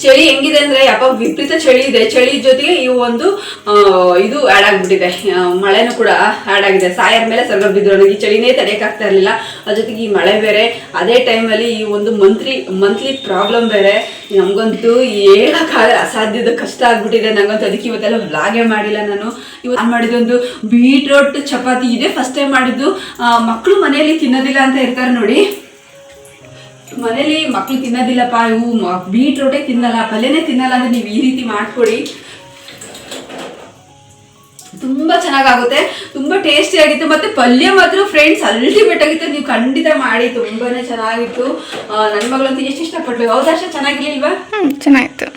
ಚಳಿ ಹೆಂಗಿದೆ ಅಂದ್ರೆ ಯಪ್ಪ, ವಿಪರೀತ ಚಳಿ ಇದೆ. ಚಳಿ ಜೊತೆಗೆ ಈ ಒಂದು ಇದು ಆಡ್ ಆಗ್ಬಿಟ್ಟಿದೆ. ಮಳೆನೂ ಕೂಡ ಆಡ್ ಆಗಿದೆ. ಸಾಯರ್ ಮೇಲೆ ಸರ್ಗ ಬಿದ್ರು ನನಗೆ ಈ ಚಳಿನೇ ತಡೆಯಕ್ಕಾಗ್ತಾ ಇರಲಿಲ್ಲ. ಅದ್ರ ಜೊತೆಗೆ ಈ ಮಳೆ ಬೇರೆ. ಅದೇ ಟೈಮಲ್ಲಿ ಈ ಒಂದು ಮಂತ್ಲಿ ಮಂತ್ಲಿ ಪ್ರಾಬ್ಲಮ್ ಬೇರೆ. ನಮಗಂತೂ ಹೇಳಕ್ಕಾಗ ಅಸಾಧ್ಯದ ಕಷ್ಟ ಆಗ್ಬಿಟ್ಟಿದೆ. ನಂಗಂತೂ ಅದಕ್ಕೆ ಇವತ್ತೆಲ್ಲ ವ್ಲಾಗೇ ಮಾಡಿಲ್ಲ ನಾನು. ಇವತ್ತು ಮಾಡಿದ ಒಂದು ಬೀಟ್ರೋಟ್ ಚಪಾತಿ ಇದೆ ಫಸ್ಟ್ ಟೈಮ್ ಮಾಡಿದ್ದು. ಮಕ್ಕಳು ಮನೆಯಲ್ಲಿ ತಿನ್ನೋದಿಲ್ಲ ಅಂತ ಇರ್ತಾರೆ ನೋಡಿ. ಮನೇಲಿ ಮಕ್ಳು ತಿನ್ನೋದಿಲ್ಲಪ್ಪ, ಇವು ಬೀಟ್ರೋಟೇ ತಿನ್ನಲ್ಲ, ಪಲ್ಯನೇ ತಿನ್ನಲ್ಲ ಅಂದ್ರೆ ನೀವು ಈ ರೀತಿ ಮಾಡ್ಕೊಡಿ. ತುಂಬಾ ಚೆನ್ನಾಗಾಗುತ್ತೆ, ತುಂಬಾ ಟೇಸ್ಟಿ ಆಗಿತ್ತು. ಮತ್ತೆ ಪಲ್ಯ ಮಾತ್ರ ಫ್ರೆಂಡ್ಸ್ ಅಲ್ಟಿಮೇಟ್ ಆಗಿತ್ತು. ನೀವು ಖಂಡಿತ ಮಾಡಿ, ತುಂಬಾನೇ ಚೆನ್ನಾಗಿತ್ತು. ನನ್ನ ಮಗಳಂತೂ ಎಷ್ಟು ಇಷ್ಟಪಟ್ಲು. ಹೌದರ್ಷ, ಚೆನ್ನಾಗಿರ್ಲಿಲ್ವಾ? ಚೆನ್ನಾಗಿತ್ತು.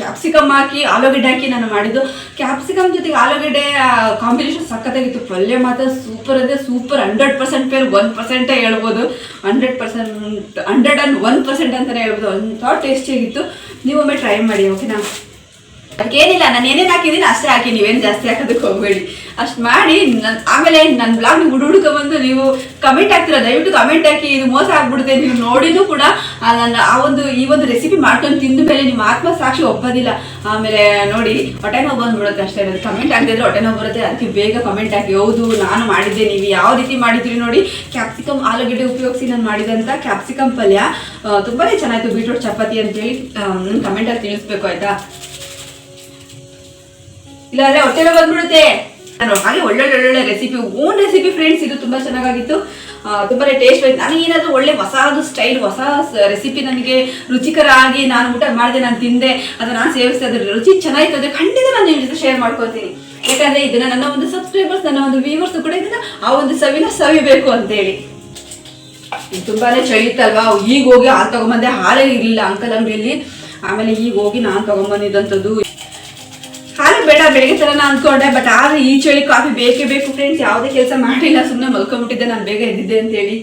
ಕ್ಯಾಪ್ಸಿಕಮ್ ಹಾಕಿ, ಆಲೂಗಡ್ಡೆ ಹಾಕಿ ನಾನು ಮಾಡಿದ್ದು. ಕ್ಯಾಪ್ಸಿಕಮ್ ಜೊತೆಗೆ ಆಲೂಗಡ್ಡೆ ಕಾಂಬಿನೇಷನ್ ಸಖತ್ತಾಗಿತ್ತು. ಪಲ್ಯ ಮಾತ್ರ ಸೂಪರ್ ಅಂದರೆ super hundred percent per one ಪರ್ಸೆಂಟೇ ಹೇಳ್ಬೋದು. Hundred percent hundred and one percent ಅಂತಲೇ ಹೇಳ್ಬೋದು. ಅಂಥ ಟೇಸ್ಟಿಯಾಗಿತ್ತು ನೀವೊಮ್ಮೆ ಟ್ರೈ ಮಾಡಿ ಓಕೆನಾ ಅದಕ್ಕೇನಿಲ್ಲ ನಾನು ಏನೇನು ಹಾಕಿದ್ದೀನಿ ಅಷ್ಟೇ ಹಾಕಿ, ನೀವೇನು ಜಾಸ್ತಿ ಹಾಕೋದಕ್ಕೆ ಹೋಗಬೇಡಿ. ಅಷ್ಟು ಮಾಡಿ ನನ್ನ ಆಮೇಲೆ ನನ್ನ ಬ್ಲಾಗ್ ನೀವು ಹುಡುಕ ಬಂದು ನೀವು ಕಮೆಂಟ್ ಹಾಕ್ತೀರಾ? ದಯವಿಟ್ಟು ಕಮೆಂಟ್ ಹಾಕಿ, ಇದು ಮೋಸ ಆಗ್ಬಿಡುತ್ತೆ, ನೀವು ನೋಡಿನೂ ಕೂಡ ನನ್ನ, ಆ ಒಂದು, ಈ ಒಂದು ರೆಸಿಪಿ ಮಾಡ್ಕೊಂಡು ತಿಂದ ಮೇಲೆ ನಿಮ್ಮ ಆತ್ಮ ಸಾಕ್ಷಿ ಒಪ್ಪೋದಿಲ್ಲ. ಆಮೇಲೆ ನೋಡಿ, ಹೊಟ್ಟೆ ನೋವು ಬಂದ್ಬಿಡುತ್ತೆ ಅಷ್ಟೇ ಕಮೆಂಟ್ ಹಾಕಿದ್ರೆ ಹೊಟ್ಟೆ ನೋವು ಬರುತ್ತೆ, ಅದಕ್ಕೆ ಬೇಗ ಕಮೆಂಟ್ ಹಾಕಿ, ಹೌದು, ನಾನು ಮಾಡಿದ್ದೆ, ನೀವು ಯಾವ ರೀತಿ ಮಾಡಿದ್ರಿ ನೋಡಿ ಕ್ಯಾಪ್ಸಿಕಮ್ ಆಲೂಗಡ್ಡೆ ಉಪಯೋಗಿಸಿ ನಾನು ಮಾಡಿದಂಥ ಕ್ಯಾಪ್ಸಿಕಮ್ ಪಲ್ಯ. ತುಂಬಾ ಚೆನ್ನಾಗಿತ್ತು ಬೀಟ್ರೋಟ್ ಚಪಾತಿ ಅಂತೇಳಿ ಕಮೆಂಟಲ್ಲಿ ತಿಳಿಸ್ಬೇಕು, ಆಯ್ತಾ? ಇಲ್ಲಾಂದ್ರೆ ಹೊಟ್ಟೆಲ್ಲ ಬಂದ್ಬಿಡುತ್ತೆ. ನಾನು ಹಾಗೆ ಒಳ್ಳೊಳ್ಳೆ ಒಳ್ಳೊಳ್ಳೆ ರೆಸಿಪಿ ಓನ್ ರೆಸಿಪಿ ಫ್ರೆಂಡ್ಸ್ ಇದು ತುಂಬಾ ಚೆನ್ನಾಗಿತ್ತು ತುಂಬಾನೇ ಟೇಸ್ಟ್ ಆಯ್ತು. ನಾನು ಏನಾದರೂ ಒಳ್ಳೆ ಹೊಸದು ಸ್ಟೈಲ್ ಹೊಸ ರೆಸಿಪಿ ನನಗೆ ರುಚಿಕರ ಆಗಿ ನಾನು ಊಟ ಮಾಡಿದೆ, ನಾನು ತಿಂದೆ, ಅದು ನಾನು ಸೇವಿಸಿದೆ, ಅದ್ರ ರುಚಿ ಚೆನ್ನಾಗಿತ್ತು ಅಂದರೆ ಖಂಡಿತ ನಾನು ನಿಮ್ಮ ಜೊತೆ ಶೇರ್ ಮಾಡ್ಕೊತೀನಿ. ಯಾಕಂದ್ರೆ ಇದನ್ನ ನನ್ನ ಒಂದು ಸಬ್ಸ್ಕ್ರೈಬರ್ಸ್ ನನ್ನ ಒಂದು ವ್ಯೂವರ್ಸ್ ಕೂಡ ಇದನ್ನ ಆ ಒಂದು ಸವಿನ ಸವಿಬೇಕು ಅಂತೇಳಿ. ತುಂಬಾನೇ ಚಳಿತಲ್ವಾ ಈಗ ಹೋಗಿ ಹಾಲು ತಗೊಂಬಂದೆ ಹಾಲೇ ಇರಲಿಲ್ಲ ಅಂಕಲ್ ಅಂಗಡಿಯಲ್ಲಿ. ಆಮೇಲೆ ಈಗ ಹೋಗಿ ನಾನು ತಗೊಂಬಂದಿದ್ದಂಥದ್ದು ಬೇಡ ಬೇಗ ತರನ ಅನ್ಕೊಂಡೆ ಬಟ್ ಆದ್ರೆ ಈ ಚಳಿ ಕಾಫಿ ಬೇಕೇ ಬೇಕು ಫ್ರೆಂಡ್ಸ್ ಯಾವುದೇ ಕೆಲಸ ಮಾಡಿಲ್ಲ ಸುಮ್ಮನೆ ಮಲ್ಕೊಂಡ್ಬಿಟ್ಟಿದ್ದೆ ನಾನು ಬೇಗ ಎದ್ದಿದ್ದೆ ಅಂತೇಳಿ.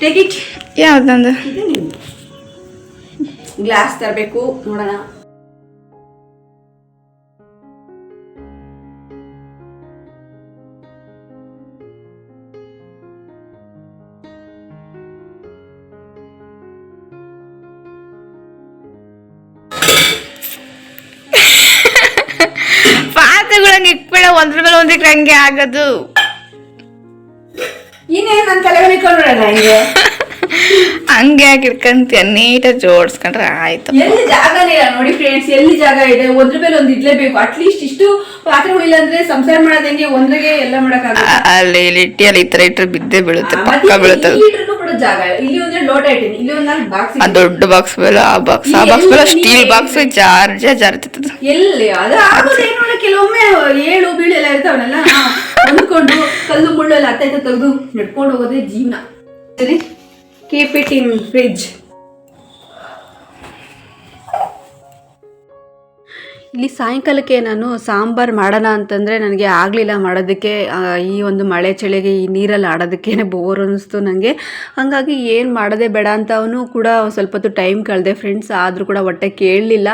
ಟೇಕ್ ಇಟ್ ಯಾವ್ದಂದು ಗ್ಲಾಸ್ ತರಬೇಕು ನೋಡೋಣ. ಪಾತ್ರೆಗಳಂಗೆ ಇಕ್ಬೇಡ ಒಂದ್ರ ಮೇಲೆ ಒಂದಿಕ್ಕೆ ಹಂಗೆ ಆಗೋದು. ಇನ್ನೇನು ನನ್ನ ತಲೆ ಮೇಲೆ ಇಟ್ಕೊಂಡ್ಬಿಡೋಣ ಹಿಂಗೆ? ಹಂಗೆ ಇಟ್ಕಂತೀಯ ನೀಟಾಗಿ ಜೋಡಿಸ್ಕೊಂಡ್ರೆ ಆಯ್ತು. ಎಲ್ಲಿ ಜಾಗನೇ ಇಲ್ಲ ನೋಡಿ ಫ್ರೆಂಡ್ಸ್ ಎಲ್ಲಿ ಜಾಗ ಇದೆ? ಒಂದ್ರ ಮೇಲೆ ಒಂದು ಇಡ್ಲೇಬೇಕು ಅಟ್ಲೀಸ್ಟ್ ಇಷ್ಟು ಪಾತ್ರೆಗಳಿಲ್ಲ ಅಂದ್ರೆ ಸಂಸಾರ ಮಾಡೋದ್ ಹೆಂಗೆ? ಒಂದ್ರಿಗೆ ಎಲ್ಲ ಮಾಡಕ್ಕಾಗಲ್ಲ. ಅಲ್ಲಿ ಇಲ್ಲಿ ಇಟ್ಟಿ ಅಲ್ಲಿ ಈ ಥರ ಇಟ್ಟರೆ ಬಿದ್ದೇ ಬೀಳುತ್ತೆ ಪಕ್ಕ ಬೀಳುತ್ತೆ. ಅದು. ಇಟ್ರು ಕೂಡ ಜಾಗ ಇಲ್ಲ. ಲೋಟ ಇಟ್ಟಿನಿ. ಇಲ್ಲಿ ಒಂದ್ ನಾಲ್ಕು ಬಾಕ್ಸ್ ಆ ದೊಡ್ಡ ಬಾಕ್ಸ್ ಮೇಲೆ ಆ ಬಾಕ್ಸ್ ಆ ಬಾಕ್ಸ್ ಮೇಲೆ ಸ್ಟೀಲ್ ಬಾಕ್ಸ್ ಜಾರ್ಜೆ ಜಾರ್ತಿತ್ತು ಎಲ್ಲಿ? ಅದು ನೋಡಿ ಕೆಲವೊಮ್ಮೆ ಏಳು ಬೀಳು ಎಲ್ಲ ಇರ್ತಾವಲ್ಲ ಹೊಂದ್ಕೊಂಡು ಕಲ್ಲು ಮುಳ್ಳು ಎಲ್ಲ ಹತ್ತ ತೆಗೆದು ನಡ್ಕೊಂಡು ಹೋಗೋದೇ ಜೀವನ. ಸರಿ? keep it in fridge. ಇಲ್ಲಿ ಸಾಯಂಕಾಲಕ್ಕೆ ನಾನು ಸಾಂಬಾರು ಮಾಡೋಣ ಅಂತಂದರೆ ನನಗೆ ಆಗಲಿಲ್ಲ ಮಾಡೋದಕ್ಕೆ ಈ ಒಂದು ಮಳೆ ಚಳಿಗೆ ಈ ನೀರಲ್ಲಿ ಆಡೋದಕ್ಕೇ ಬೋರ್ ಅನ್ನಿಸ್ತು ನನಗೆ ಹಾಗಾಗಿ ಏನು ಮಾಡೋದೇ ಬೇಡ ಅಂತ ಅವನು ಕೂಡ ಸ್ವಲ್ಪ ಹೊತ್ತು ಟೈಮ್ ಕಳೆದೆ. ಫ್ರೆಂಡ್ಸ್ ಆದರೂ ಕೂಡ ಹೊಟ್ಟೆ ಕೇಳಲಿಲ್ಲ.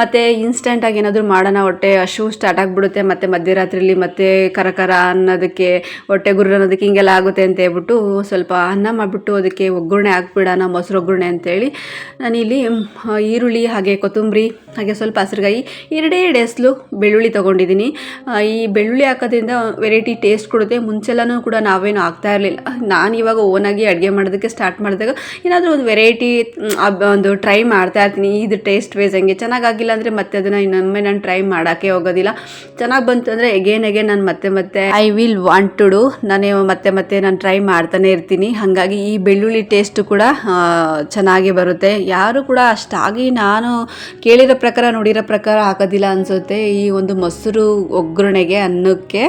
ಮತ್ತು ಇನ್ಸ್ಟೆಂಟಾಗಿ ಏನಾದರೂ ಮಾಡೋಣ, ಹೊಟ್ಟೆ ಅಶು ಸ್ಟಾರ್ಟ್ ಆಗಿಬಿಡುತ್ತೆ. ಮತ್ತು ಮಧ್ಯರಾತ್ರಿಲಿ ಮತ್ತೆ ಕರಕರ ಕರ ಅನ್ನೋದಕ್ಕೆ, ಹೊಟ್ಟೆ ಗುರು ಅನ್ನೋದಕ್ಕೆ ಹಿಂಗೆಲ್ಲ ಆಗುತ್ತೆ ಅಂತ ಹೇಳ್ಬಿಟ್ಟು ಸ್ವಲ್ಪ ಅನ್ನ ಮಾಡಿಬಿಟ್ಟು ಅದಕ್ಕೆ ಒಗ್ಗರಣೆ ಹಾಕ್ಬಿಡೋಣ, ಮೊಸರು ಒಗ್ಗರಣೆ ಅಂತೇಳಿ. ನಾನಿಲ್ಲಿ ಈರುಳ್ಳಿ ಹಾಗೆ ಕೊತ್ತಂಬರಿ, ಹಾಗೆ ಸ್ವಲ್ಪ ಹಸಿರುಗಾಯಿ ಎರಡೇ ಡೇಸ್ಲು ಬೆಳ್ಳುಳ್ಳಿ ತೊಗೊಂಡಿದ್ದೀನಿ. ಈ ಬೆಳ್ಳುಳ್ಳಿ ಹಾಕೋದ್ರಿಂದ ವೆರೈಟಿ ಟೇಸ್ಟ್ ಕೊಡುತ್ತೆ. ಮುಂಚೆಲ್ಲನೂ ಕೂಡ ನಾವೇನು ಆಗ್ತಾ ಇರಲಿಲ್ಲ. ನಾನು ಇವಾಗ ಓನಾಗಿ ಅಡುಗೆ ಮಾಡೋದಕ್ಕೆ ಸ್ಟಾರ್ಟ್ ಮಾಡಿದಾಗ ಏನಾದರೂ ಒಂದು ವೆರೈಟಿ ಒಂದು ಟ್ರೈ ಮಾಡ್ತಾ ಇರ್ತೀನಿ. ಇದು ಟೇಸ್ಟ್ ವೈಸ್ ಹಂಗೆ. ಚೆನ್ನಾಗಾಗಿಲ್ಲ ಅಂದರೆ ಮತ್ತೆ ಅದನ್ನು ಇನ್ನೊಮ್ಮೆ ನಾನು ಟ್ರೈ ಮಾಡೋಕ್ಕೆ ಹೋಗೋದಿಲ್ಲ. ಚೆನ್ನಾಗಿ ಬಂತು ಅಂದರೆ ಎಗೇನ್ ಎಗೇನ್ ನಾನು ಮತ್ತೆ ಮತ್ತೆ I will want to do ನಾನೇ ಮತ್ತೆ ಮತ್ತೆ ನಾನು ಟ್ರೈ ಮಾಡ್ತಾನೆ ಇರ್ತೀನಿ. ಹಾಗಾಗಿ ಈ ಬೆಳ್ಳುಳ್ಳಿ ಟೇಸ್ಟು ಕೂಡ ಚೆನ್ನಾಗಿ ಬರುತ್ತೆ. ಯಾರು ಕೂಡ ಅಷ್ಟಾಗಿ ನಾನು ಕೇಳಿರೋ ಪ್ರಕಾರ, ನೋಡಿರೋ ಪ್ರಕಾರ ಹಾಕೋದಿಲ್ಲ ಅನಿಸುತ್ತೆ. ಈ ಒಂದು ಮೊಸರು ಒಗ್ಗರಣೆಗೆ ಅನ್ನಕ್ಕೆ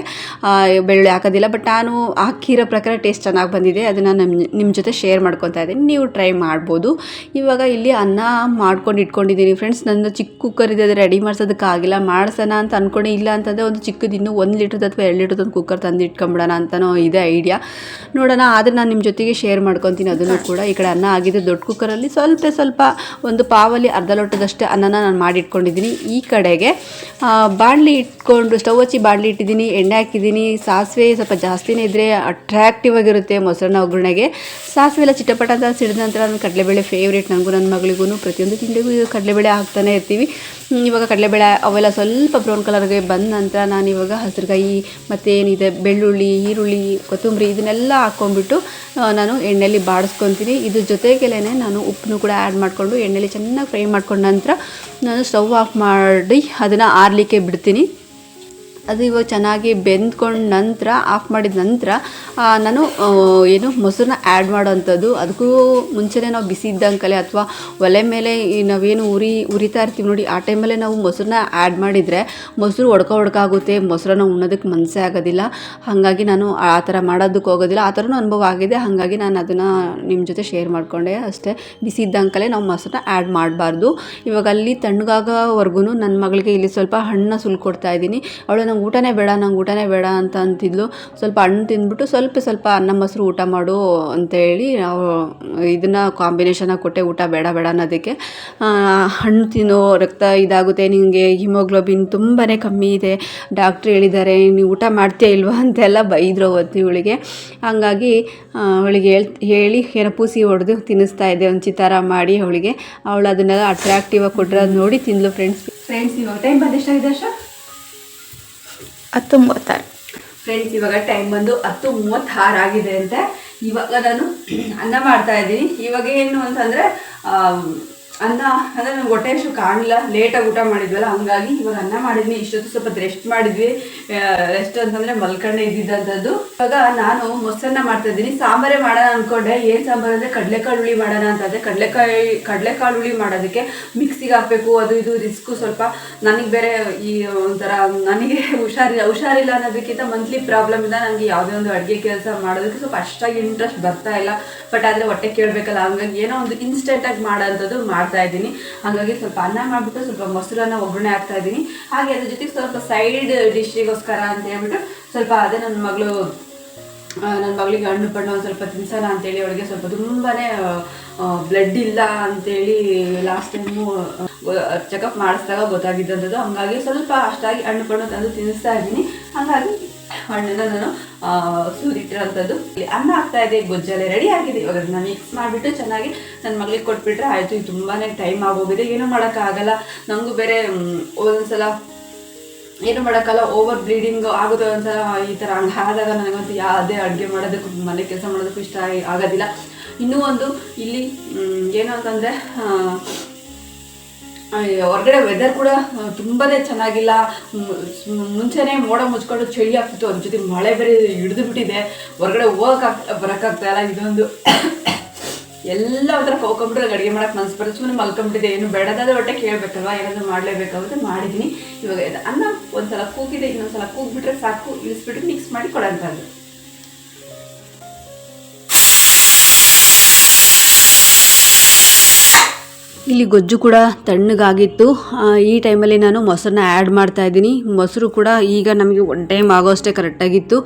ಬೆಳ್ಳುಳ್ಳಿ ಹಾಕೋದಿಲ್ಲ. ಬಟ್ ನಾನು ಹಾಕಿರೋ ಪ್ರಕಾರ ಟೇಸ್ಟ್ ಚೆನ್ನಾಗಿ ಬಂದಿದೆ. ಅದನ್ನು ನಮ್ಮ ನಿಮ್ಮ ಜೊತೆ ಶೇರ್ ಮಾಡ್ಕೊತಾ ಇದ್ದೀನಿ. ನೀವು ಟ್ರೈ ಮಾಡ್ಬೋದು. ಇವಾಗ ಇಲ್ಲಿ ಅನ್ನ ಮಾಡ್ಕೊಂಡು ಇಟ್ಕೊಂಡಿದ್ದೀನಿ ಫ್ರೆಂಡ್ಸ್ ನನ್ನ ಚಿಕ್ಕ ಕುಕ್ಕರ್ ಇದೆ ಅದು ರೆಡಿ ಮಾಡ್ಸೋದಕ್ಕಾಗಿಲ್ಲ ಮಾಡ್ಸೋಣ ಅಂತ ಅಂದ್ಕೊಂಡು ಇಲ್ಲ ಅಂತಂದರೆ ಒಂದು ಚಿಕ್ಕದು ಇನ್ನೂ ಒಂದು ಲೀಟ್ರದ್ದು ಅಥವಾ ಎರಡು ಲೀಟ್ರದ್ದು ಒಂದು ಕುಕ್ಕರ್ ತಂದು ಇಟ್ಕೊಂಬಿಡೋಣ ಅಂತನೋ ಇದೆ ಐಡಿಯಾ ನೋಡೋಣ, ಆದರೆ ನಾನು ನಿಮ್ಮ ಜೊತೆಗೆ ಶೇರ್ ಮಾಡ್ಕೊತೀನಿ ಅದನ್ನು ಕೂಡ. ಈ ಕಡೆ ಅನ್ನ ಆಗಿದೆ ದೊಡ್ಡ ಕುಕ್ಕರಲ್ಲಿ ಸ್ವಲ್ಪ ಸ್ವಲ್ಪ ಒಂದು ಪಾವಲ್ಲಿ ಅರ್ಧ ಲೋಟದಷ್ಟೇ ಅನ್ನನ ನಾನು ಮಾಡಿಟ್ಕೊಂಡಿದ್ದೀನಿ ಈ ಈ ಕಡೆಗೆ. ಬಾಣಲಿ ಇಟ್ಕೊಂಡು, ಸ್ಟವ್ ಹಚ್ಚಿ ಬಾಣಲಿ ಇಟ್ಟಿದ್ದೀನಿ, ಎಣ್ಣೆ ಹಾಕಿದ್ದೀನಿ. ಸಾಸಿವೆ ಸ್ವಲ್ಪ ಜಾಸ್ತಿನೇ ಇದ್ದರೆ ಅಟ್ರಾಕ್ಟಿವ್ ಆಗಿರುತ್ತೆ ಮೊಸರನ್ನ ಒಗ್ಗರಣೆಗೆ. ಸಾಸಿವೆ ಎಲ್ಲ ಚಿಟಪಟ ಅಂತ ಸಿಡಿದ ನಂತರ ನಾನು ಕಡಲೆಬೇಳೆ ಫೇವ್ರೇಟ್ ನನಗೂ ನನ್ನ ಮಗಳಿಗೂ ಪ್ರತಿಯೊಂದು ತಿಂಡಿಗೂ ಕಡಲೆಬೇಳೆ ಹಾಕ್ತಾನೆ ಇರ್ತೀವಿ. ಇವಾಗ ಕಡಲೆಬೇಳೆ ಅವೆಲ್ಲ ಸ್ವಲ್ಪ ಬ್ರೌನ್ ಕಲರ್ಗೆ ಬಂದ ನಂತರ ನಾನು ಇವಾಗ ಹಸಿರುಕಾಯಿ ಮತ್ತು ಏನಿದೆ, ಬೆಳ್ಳುಳ್ಳಿ, ಈರುಳ್ಳಿ, ಕೊತ್ತಂಬರಿ ಇದನ್ನೆಲ್ಲ ಹಾಕ್ಕೊಂಡ್ಬಿಟ್ಟು ನಾನು ಎಣ್ಣೆಯಲ್ಲಿ ಬಾಡಿಸ್ಕೊತೀನಿ. ಇದ್ರ ಜೊತೆಗೆಲೇ ನಾನು ಉಪ್ಪನ್ನು ಕೂಡ ಆ್ಯಡ್ ಮಾಡಿಕೊಂಡು, ಎಣ್ಣೆಲಿ ಚೆನ್ನಾಗಿ ಫ್ರೈ ಮಾಡ್ಕೊಂಡ ನಂತರ ನಾನು ಸ್ಟವ್ ಆಫ್ ಮಾಡಿ ಅದನ್ನು ಆರಲಿಕ್ಕೆ ಬಿಡ್ತೀನಿ. ಅದು ಇವಾಗ ಚೆನ್ನಾಗಿ ಬೆಂದ್ಕೊಂಡ ನಂತರ ಆಫ್ ಮಾಡಿದ ನಂತರ ನಾನು ಏನು ಮೊಸರನ್ನ ಆ್ಯಡ್ ಮಾಡೋವಂಥದ್ದು. ಅದಕ್ಕೂ ಮುಂಚೆನೇ ನಾವು ಬಿಸಿ ಇದ್ದಂಕಲೆ ಅಥವಾ ಒಲೆ ಮೇಲೆ ನಾವೇನು ಉರಿ, ಉರಿತಾ ಇರ್ತೀವಿ ನೋಡಿ, ಆ ಟೈಮಲ್ಲೇ ನಾವು ಮೊಸರನ್ನ ಆ್ಯಡ್ ಮಾಡಿದರೆ ಮೊಸರು ಒಡ್ಕ ಒಡ್ಕಾಗುತ್ತೆ ಮೊಸರನ್ನ ಉಣ್ಣೋದಕ್ಕೆ ಮನಸ್ಸೇ ಆಗೋದಿಲ್ಲ. ಹಾಗಾಗಿ ನಾನು ಆ ಥರ ಮಾಡೋದಕ್ಕೆ ಹೋಗೋದಿಲ್ಲ. ಆ ಥರನೂ ಅನುಭವ ಆಗಿದೆ. ಹಾಗಾಗಿ ನಾನು ಅದನ್ನು ನಿಮ್ಮ ಜೊತೆ ಶೇರ್ ಮಾಡಿಕೊಂಡೆ. ಅಷ್ಟೇ, ಬಿಸಿ ಇದ್ದಂಕಲೆ ನಾವು ಮೊಸರನ್ನ ಆ್ಯಡ್ ಮಾಡಬಾರ್ದು. ಇವಾಗ ಅಲ್ಲಿ ತಣ್ಣಗಾಗೋವರೆಗೂ ನನ್ನ ಮಗಳಿಗೆ ಇಲ್ಲಿ ಸ್ವಲ್ಪ ಹಣ್ಣು ಸುಲ್ಕೊಡ್ತಾ ಇದ್ದೀನಿ. ಅವಳು ನಂಗೆ ಊಟನೇ ಬೇಡ, ನಂಗೆ ಊಟನೇ ಬೇಡ ಅಂತ ಅಂತಿದ್ಲು. ಸ್ವಲ್ಪ ಹಣ್ಣು ತಿಂದ್ಬಿಟ್ಟು ಸ್ವಲ್ಪ ಸ್ವಲ್ಪ ಅನ್ನ ಮೊಸರು ಊಟ ಮಾಡು ಅಂತೇಳಿ ನಾವು ಇದನ್ನು ಕಾಂಬಿನೇಷನಾಗಿ ಕೊಟ್ಟೆ ಊಟ ಬೇಡ ಬೇಡ ಅನ್ನೋದಕ್ಕೆ. ಹಣ್ಣು ತಿನ್ನೋ ರಕ್ತ ಇದಾಗುತ್ತೆ ನಿಮಗೆ ಹಿಮೋಗ್ಲೋಬಿನ್ ತುಂಬಾ ಕಮ್ಮಿ ಇದೆ. ಡಾಕ್ಟ್ರ್ ಹೇಳಿದ್ದಾರೆ ನೀವು ಊಟ ಮಾಡ್ತೀಯ ಇಲ್ವಾ ಅಂತೆಲ್ಲ ಬೈದರು ಅವತ್ತು ಇವಳಿಗೆ. ಹಾಗಾಗಿ ಅವಳಿಗೆ ಹೇಳ್, ಹೇಳಿ ಏನೋ ಪೂಸಿ ಹೊಡೆದು ತಿನ್ನಿಸ್ತಾ ಇದೆ ಒಂದು ಮಾಡಿ ಅವಳಿಗೆ. ಅವಳು ಅದನ್ನೆಲ್ಲ ಅಟ್ರಾಕ್ಟಿವ್ ಆಗಿ ಕೊಟ್ಟರೆ ಅದು ನೋಡಿ ತಿಂದ್ಲು ಫ್ರೆಂಡ್ಸ್ ಫ್ರೆಂಡ್ಸ್ ಇವಾಗ ಟೈಮ್ ಬಂದು ಎಷ್ಟಾಗಿದೆ ಅಷ್ಟ ಮೂವತ್ತಾರು ಫ್ರೆಂಡ್ಸ್ ಇವಾಗ ಟೈಮ್ ಬಂದು ಹತ್ತು ಮೂವತ್ತಾರು ಆಗಿದೆ ಅಂತೆ. ಇವಾಗ ನಾನು ಅನ್ನ ಮಾಡ್ತಾ ಇದ್ದೀನಿ. ಇವಾಗ ಏನು ಅಂತಂದರೆ ಅನ್ನ, ಅಂದರೆ ನನಗೆ ಹೊಟ್ಟೆ ಅಷ್ಟು ಕಾಣಲಿಲ್ಲ. ಲೇಟಾಗಿ ಊಟ ಮಾಡಿದ್ವಲ್ಲ, ಹಂಗಾಗಿ ಇವಾಗ ಅನ್ನ ಮಾಡಿದ್ವಿ ಇಷ್ಟೊತ್ತು ಸ್ವಲ್ಪ ರೆಸ್ಟ್ ಮಾಡಿದ್ವಿ. ರೆಸ್ಟ್ ಅಂತಂದರೆ ಮಲ್ಕಂಡೆ ಇದ್ದಿದ್ದಂಥದ್ದು ಇವಾಗ ನಾನು ಮೊಸರನ್ನ ಮಾಡ್ತಾ ಇದ್ದೀನಿ. ಸಾಂಬಾರೇ ಮಾಡೋಣ ಅಂದ್ಕೊಂಡೆ ಏನು ಸಾಂಬಾರು ಅಂದರೆ ಕಡಲೆಕಾಳು ಹುಳಿ ಮಾಡೋಣ ಅಂತ ಅದೇ ಕಡಲೆಕಾಯಿ ಕಡಲೆಕಾಳು ಹುಳಿ ಮಾಡೋದಕ್ಕೆ ಮಿಕ್ಸಿಗೆ ಹಾಕಬೇಕು. ಅದು ಇದು ರಿಸ್ಕು ಸ್ವಲ್ಪ. ನನಗೆ ಬೇರೆ ಈ ಒಂಥರ, ನನಗೆ ಹುಷಾರಿಲ್ಲ ಹುಷಾರಿಲ್ಲ ಅನ್ನೋದಕ್ಕಿಂತ ಮಂತ್ಲಿ ಪ್ರಾಬ್ಲಮ್ ಇಂದ ನನಗೆ ಯಾವುದೇ ಒಂದು ಅಡುಗೆ ಕೆಲಸ ಮಾಡೋದಕ್ಕೆ ಸ್ವಲ್ಪ ಅಷ್ಟಾಗಿ ಇಂಟ್ರೆಸ್ಟ್ ಬರ್ತಾ ಇಲ್ಲ. ಬಟ್ ಆದರೆ ಹೊಟ್ಟೆ ಕೇಳಬೇಕಲ್ಲ. ಹಂಗಾಗಿ ಏನೋ ಒಂದು ಇನ್ಸ್ಟೆಂಟಾಗಿ ಮಾಡೋಂಥದ್ದು ಮಾಡ್ತಾ ಇದ್ದೀನಿ. ಹಾಗಾಗಿ ಸ್ವಲ್ಪ ಅನ್ನ ಮಾಡಿಬಿಟ್ಟು ಸ್ವಲ್ಪ ಮೊಸರನ್ನ ಒಗ್ಗರಣೆ ಹಾಕ್ತಾ ಇದ್ದೀನಿ. ಹಾಗೆ ಅದ್ರ ಜೊತೆಗೆ ಸ್ವಲ್ಪ ಸೈಡ್ ಡಿಶ್ಶಿಗೋಸ್ಕರ ಅಂತ ಹೇಳ್ಬಿಟ್ಟು ಸ್ವಲ್ಪ ಅದೇ ನನ್ನ ಮಗಳು ನನ್ನ ಮಗಳಿಗೆ ಹಣ್ಣು ಪಣ್ಣು ಒಂದು ಸ್ವಲ್ಪ ತಿನ್ಸೋಣ ಅಂತೇಳಿ ಅವಳಿಗೆ ಸ್ವಲ್ಪ ತುಂಬಾ ಬ್ಲಡ್ ಇಲ್ಲ ಅಂತೇಳಿ ಲಾಸ್ಟ್ ಟೈಮು ಚೆಕಪ್ ಮಾಡಿಸಿದಾಗ ಗೊತ್ತಾಗಿದ್ದಂಥದ್ದು ಹಂಗಾಗಿ ಸ್ವಲ್ಪ ಅಷ್ಟಾಗಿ ಹಣ್ಣು ಪಣ್ಣು ತಂದು ತಿನ್ನಿಸ್ತಾ ಇದ್ದೀನಿ. ಹಾಗಾಗಿ ಹಣ್ಣನ್ನ ನಾನು ಇಲ್ಲಿ ಅನ್ನ ಆಗ್ತಾ ಇದೆ ಗೊಜ್ಜಲೆ ರೆಡಿ ಆಗಿದೆ. ಇವಾಗ ಅದನ್ನ ಮಿಕ್ಸ್ ಮಾಡಿಬಿಟ್ಟು ಚೆನ್ನಾಗಿ ನನ್ನ ಮಗಳಿಗೆ ಕೊಟ್ಬಿಟ್ರೆ ಆಯಿತು, ಇದು ತುಂಬಾ ಟೈಮ್ ಆಗೋಗಿದೆ. ಏನೂ ಮಾಡೋಕ್ಕಾಗಲ್ಲ. ನನಗೂ ಬೇರೆ ಒಂದೊಂದ್ಸಲ ಏನು ಮಾಡೋಕ್ಕಲ್ಲ ಓವರ್ ಬ್ಲೀಡಿಂಗ್ ಆಗುತ್ತೆ ಒಂಥರ ಈ ಥರ ಹಂಗೆ ಆದಾಗ ನನಗಂತೂ ಯಾವುದೇ ಅಡುಗೆ ಮಾಡೋದಕ್ಕೂ, ಮನೆ ಕೆಲಸ ಮಾಡೋದಕ್ಕೂ ಇಷ್ಟ ಆಗೋದಿಲ್ಲ. ಇನ್ನೂ ಒಂದು, ಇಲ್ಲಿ ಏನು ಅಂತಂದರೆ ಹೊರಗಡೆ ವೆದರ್ ಕೂಡ ತುಂಬಾ ಚೆನ್ನಾಗಿಲ್ಲ. ಮುಂಚೆನೇ ಮೋಡ ಮುಚ್ಕೊಂಡು ಚಳಿ ಆಗ್ತಿತ್ತು ಅದ್ರ ಜೊತೆ ಮಳೆ ಬೇರೆ ಹಿಡಿದು ಬಿಟ್ಟಿದೆ. ಹೊರಗಡೆ ಹೋಗಕ್ಕೆ ಬರೋಕ್ಕಾಗ್ತಾ ಇಲ್ಲ. ಇದೊಂದು ಎಲ್ಲ ಒಂಥರ ಕೌಕೊಂಬಿಟ್ರೆ ಅಡುಗೆ ಮಾಡಕ್ಕೆ ಮನಸ್ಸು ಬರುತ್ತೆ. ಸುಮ್ಮನೆ ಮಲ್ಕೊಂಬಿಟ್ಟಿದೆ. ಏನು ಬೇಡದಾದ್ರೆ ಹೊಟ್ಟೆ ಕೇಳಬೇಕಲ್ವಾ? ಏನಾದರೂ ಮಾಡಲೇಬೇಕಾಗುತ್ತೆ ಮಾಡಿದ್ದೀನಿ ಇವಾಗ ಅನ್ನ ಅನ್ನ ಒಂದ್ಸಲ ಕೂಗಿದೆ ಇನ್ನೊಂದು ಸಲ ಕೂಗ್ಬಿಟ್ರೆ ಸಾಕು ಇಳಿಸ್ಬಿಟ್ಟು ಮಿಕ್ಸ್ ಮಾಡಿ ಕೊಡೋಂಥದ್ದು ಇಲ್ಲಿ ಗೊಜ್ಜು ಕೂಡ ತಣ್ಣಗಾಗಿತ್ತು. ಈ ಟೈಮಲ್ಲಿ ನಾನು ಮೊಸರನ್ನ ಆ್ಯಡ್ ಮಾಡ್ತಾ ಇದ್ದೀನಿ. ಮೊಸರು ಕೂಡ ಈಗ ನಮಗೆ ಒನ್ ಟೈಮ್ ಆಗೋಷ್ಟೇ ಕರೆಕ್ಟಾಗಿತ್ತು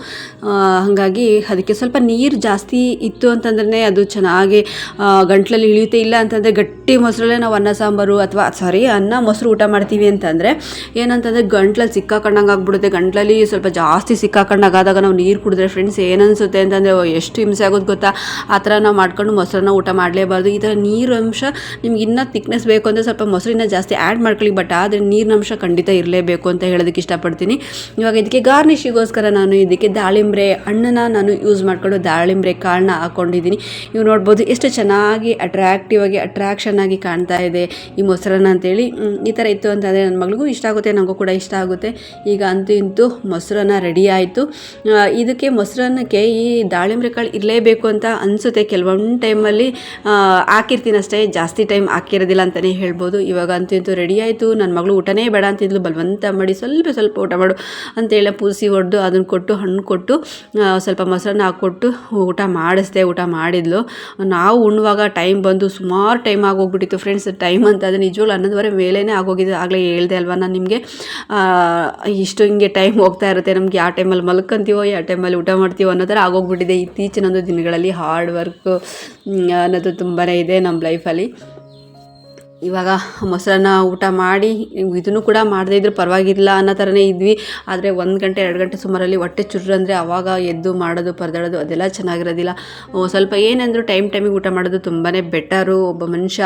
ಹಾಗಾಗಿ ಅದಕ್ಕೆ ಸ್ವಲ್ಪ ನೀರು ಜಾಸ್ತಿ ಇತ್ತು ಅಂತಂದ್ರೆ ಅದು ಚೆನ್ನಾಗಿ ಗಂಟಲಲ್ಲಿ ಗಂಟ್ಲಲ್ಲಿ ಇಳಿಯುತ್ತೆ. ಇಲ್ಲ ಅಂತಂದರೆ ಗಟ್ಟಿ ಮೊಸರಲ್ಲೇ ನಾವು ಅನ್ನ, ಸಾಂಬಾರು ಅಥವಾ ಸಾರಿ ಅನ್ನ, ಮೊಸರು ಊಟ ಮಾಡ್ತೀವಿ ಅಂತಂದರೆ ಏನಂತಂದರೆ ಗಂಟ್ಲಲ್ಲಿ ಸಿಕ್ಕಾಕೊಂಡಂಗೆ ಆಗ್ಬಿಡುತ್ತೆ. ಗಂಟ್ಲಲ್ಲಿ ಸ್ವಲ್ಪ ಜಾಸ್ತಿ ಸಿಕ್ಕಾಕೊಂಡಾಗಾದಾಗ ನಾವು ನೀರು ಕುಡಿದ್ರೆ ಫ್ರೆಂಡ್ಸ್ ಏನನ್ಸುತ್ತೆ ಅಂತಂದರೆ ಎಷ್ಟು ಹಿಂಸೆ ಆಗೋದು ಗೊತ್ತಾ? ಆ ಥರ ನಾವು ಮಾಡ್ಕೊಂಡು ಮೊಸರನ್ನ ಊಟ ಮಾಡಲೇಬಾರ್ದು. ಈ ಥರ ನೀರು ಅಂಶ ನಿಮ್ಗೆ ಇನ್ನೂ ತಿಕ್ನೆಸ್ ಬೇಕು ಅಂದರೆ ಸ್ವಲ್ಪ ಮೊಸರಿನ ಜಾಸ್ತಿ ಆ್ಯಡ್ ಮಾಡ್ಕೊಳ್ಳಿ ಬಟ್ ಆದರೆ ನೀರಿನ ಅಂಶ ಖಂಡಿತ ಇರಲೇಬೇಕು ಅಂತ ಹೇಳೋದಕ್ಕೆ ಇಷ್ಟಪಡ್ತೀನಿ. ಇವಾಗ ಇದಕ್ಕೆ ಗಾರ್ನಿಷಿಗೋಸ್ಕರ ನಾನು ಇದಕ್ಕೆ ದಾಳಿಂಬ್ರೆ, ಹಣ್ಣನ್ನ ನಾನು ಯೂಸ್ ಮಾಡಿಕೊಂಡು ದಾಳಿಂಬ್ರೆ ಕಾಳನ್ನ ಹಾಕ್ಕೊಂಡಿದ್ದೀನಿ ನೀವು ನೋಡ್ಬೋದು ಎಷ್ಟು ಚೆನ್ನಾಗಿ ಅಟ್ರಾಕ್ಟಿವ್ ಆಗಿ ಅಟ್ರಾಕ್ಷನ್ ಆಗಿ ಕಾಣ್ತಾ ಇದೆ ಈ ಮೊಸರನ್ನ ಅಂತೇಳಿ. ಈ ಥರ ಇತ್ತು ಅಂತಂದರೆ ನನ್ನ ಮಗಳಿಗೂ ಇಷ್ಟ ಆಗುತ್ತೆ, ನನಗೂ ಕೂಡ ಇಷ್ಟ ಆಗುತ್ತೆ. ಈಗ ಅಂತೂ ಇಂತೂ ಮೊಸರನ್ನ ರೆಡಿ ಆಯಿತು. ಇದಕ್ಕೆ ಮೊಸರನ್ನಕ್ಕೆ ಈ ದಾಳಿಂಬ್ರೆ ಕಾಳು ಇರಲೇಬೇಕು ಅಂತ ಅನಿಸುತ್ತೆ. ಕೆಲವೊಂದು ಟೈಮಲ್ಲಿ ಹಾಕಿರ್ತೀನಿ ಅಷ್ಟೇ, ಜಾಸ್ತಿ ಟೈಮ್ ಹಾಕಿ ಹಾಕಿರೋದಿಲ್ಲ ಅಂತಲೇ ಹೇಳ್ಬೋದು. ಇವಾಗ ಅಂತೂ ರೆಡಿ ಆಯಿತು. ನನ್ನ ಮಗಳು ಊಟನೇ ಬೇಡ ಅಂತಿದ್ಲು. ಬಲವಂತ ಮಾಡಿ ಸ್ವಲ್ಪ ಸ್ವಲ್ಪ ಊಟ ಮಾಡು ಅಂತೇಳಿ ಪೂಸಿ ಹೊಡೆದು ಅದನ್ನು ಕೊಟ್ಟು, ಹಣ್ಣು ಕೊಟ್ಟು ಸ್ವಲ್ಪ ಮೊಸರನ್ನ ಹಾಕ್ಕೊಟ್ಟು ಊಟ ಮಾಡಿಸ್ದೆ. ಊಟ ಮಾಡಿದ್ಲು. ನಾವು ಉಣ್ಣುವಾಗ ಟೈಮ್ ಬಂದು ಸುಮಾರು ಟೈಮ್ ಆಗೋಗ್ಬಿಟ್ಟಿತ್ತು ಫ್ರೆಂಡ್ಸ್ ಟೈಮ್ ಅಂತ ಅದು ನಿಜವಾಗ್ಲೂ ಹನ್ನೊಂದುವರೆ ಮೇಲೇ ಆಗೋಗಿದೆ. ಆಗಲೇ ಹೇಳ್ದೆ ಅಲ್ವಾ ನಾನು ನಿಮಗೆ? ಇಷ್ಟು ಹಿಂಗೆ ಟೈಮ್ ಹೋಗ್ತಾ ಇರುತ್ತೆ. ನಮಗೆ ಯಾವ ಟೈಮಲ್ಲಿ ಮಲ್ಕೊಂತೀವೋ ಯಾವ ಟೈಮಲ್ಲಿ ಊಟ ಮಾಡ್ತೀವೋ ಅನ್ನೋ ಥರ ಆಗೋಗ್ಬಿಟ್ಟಿದೆ. ಇತ್ತೀಚಿನ ಒಂದು ದಿನಗಳಲ್ಲಿ ಹಾರ್ಡ್ ವರ್ಕ್ ಅನ್ನೋದು ತುಂಬಾ ಇದೆ ನಮ್ಮ ಲೈಫಲ್ಲಿ ಇವಾಗ ಮೊಸರನ್ನ ಊಟ ಮಾಡಿ, ಇದನ್ನು ಕೂಡ ಮಾಡದೇ ಇದ್ರೂ ಪರವಾಗಿಲ್ಲ ಅನ್ನೋ ಥರನೇ ಇದ್ವಿ. ಆದರೆ ಒಂದು ಗಂಟೆ, ಎರಡು ಗಂಟೆ ಸುಮಾರಲ್ಲಿ ಹೊಟ್ಟೆ ಅಂದರೆ ಆವಾಗ ಎದ್ದು ಮಾಡೋದು, ಪರದಾಡೋದು ಅದೆಲ್ಲ ಚೆನ್ನಾಗಿರೋದಿಲ್ಲ. ಸ್ವಲ್ಪ ಏನಂದರೂ ಟೈಮ್ ಟೈಮಿಗೆ ಊಟ ಮಾಡೋದು ತುಂಬಾ ಬೆಟರು. ಒಬ್ಬ ಮನುಷ್ಯ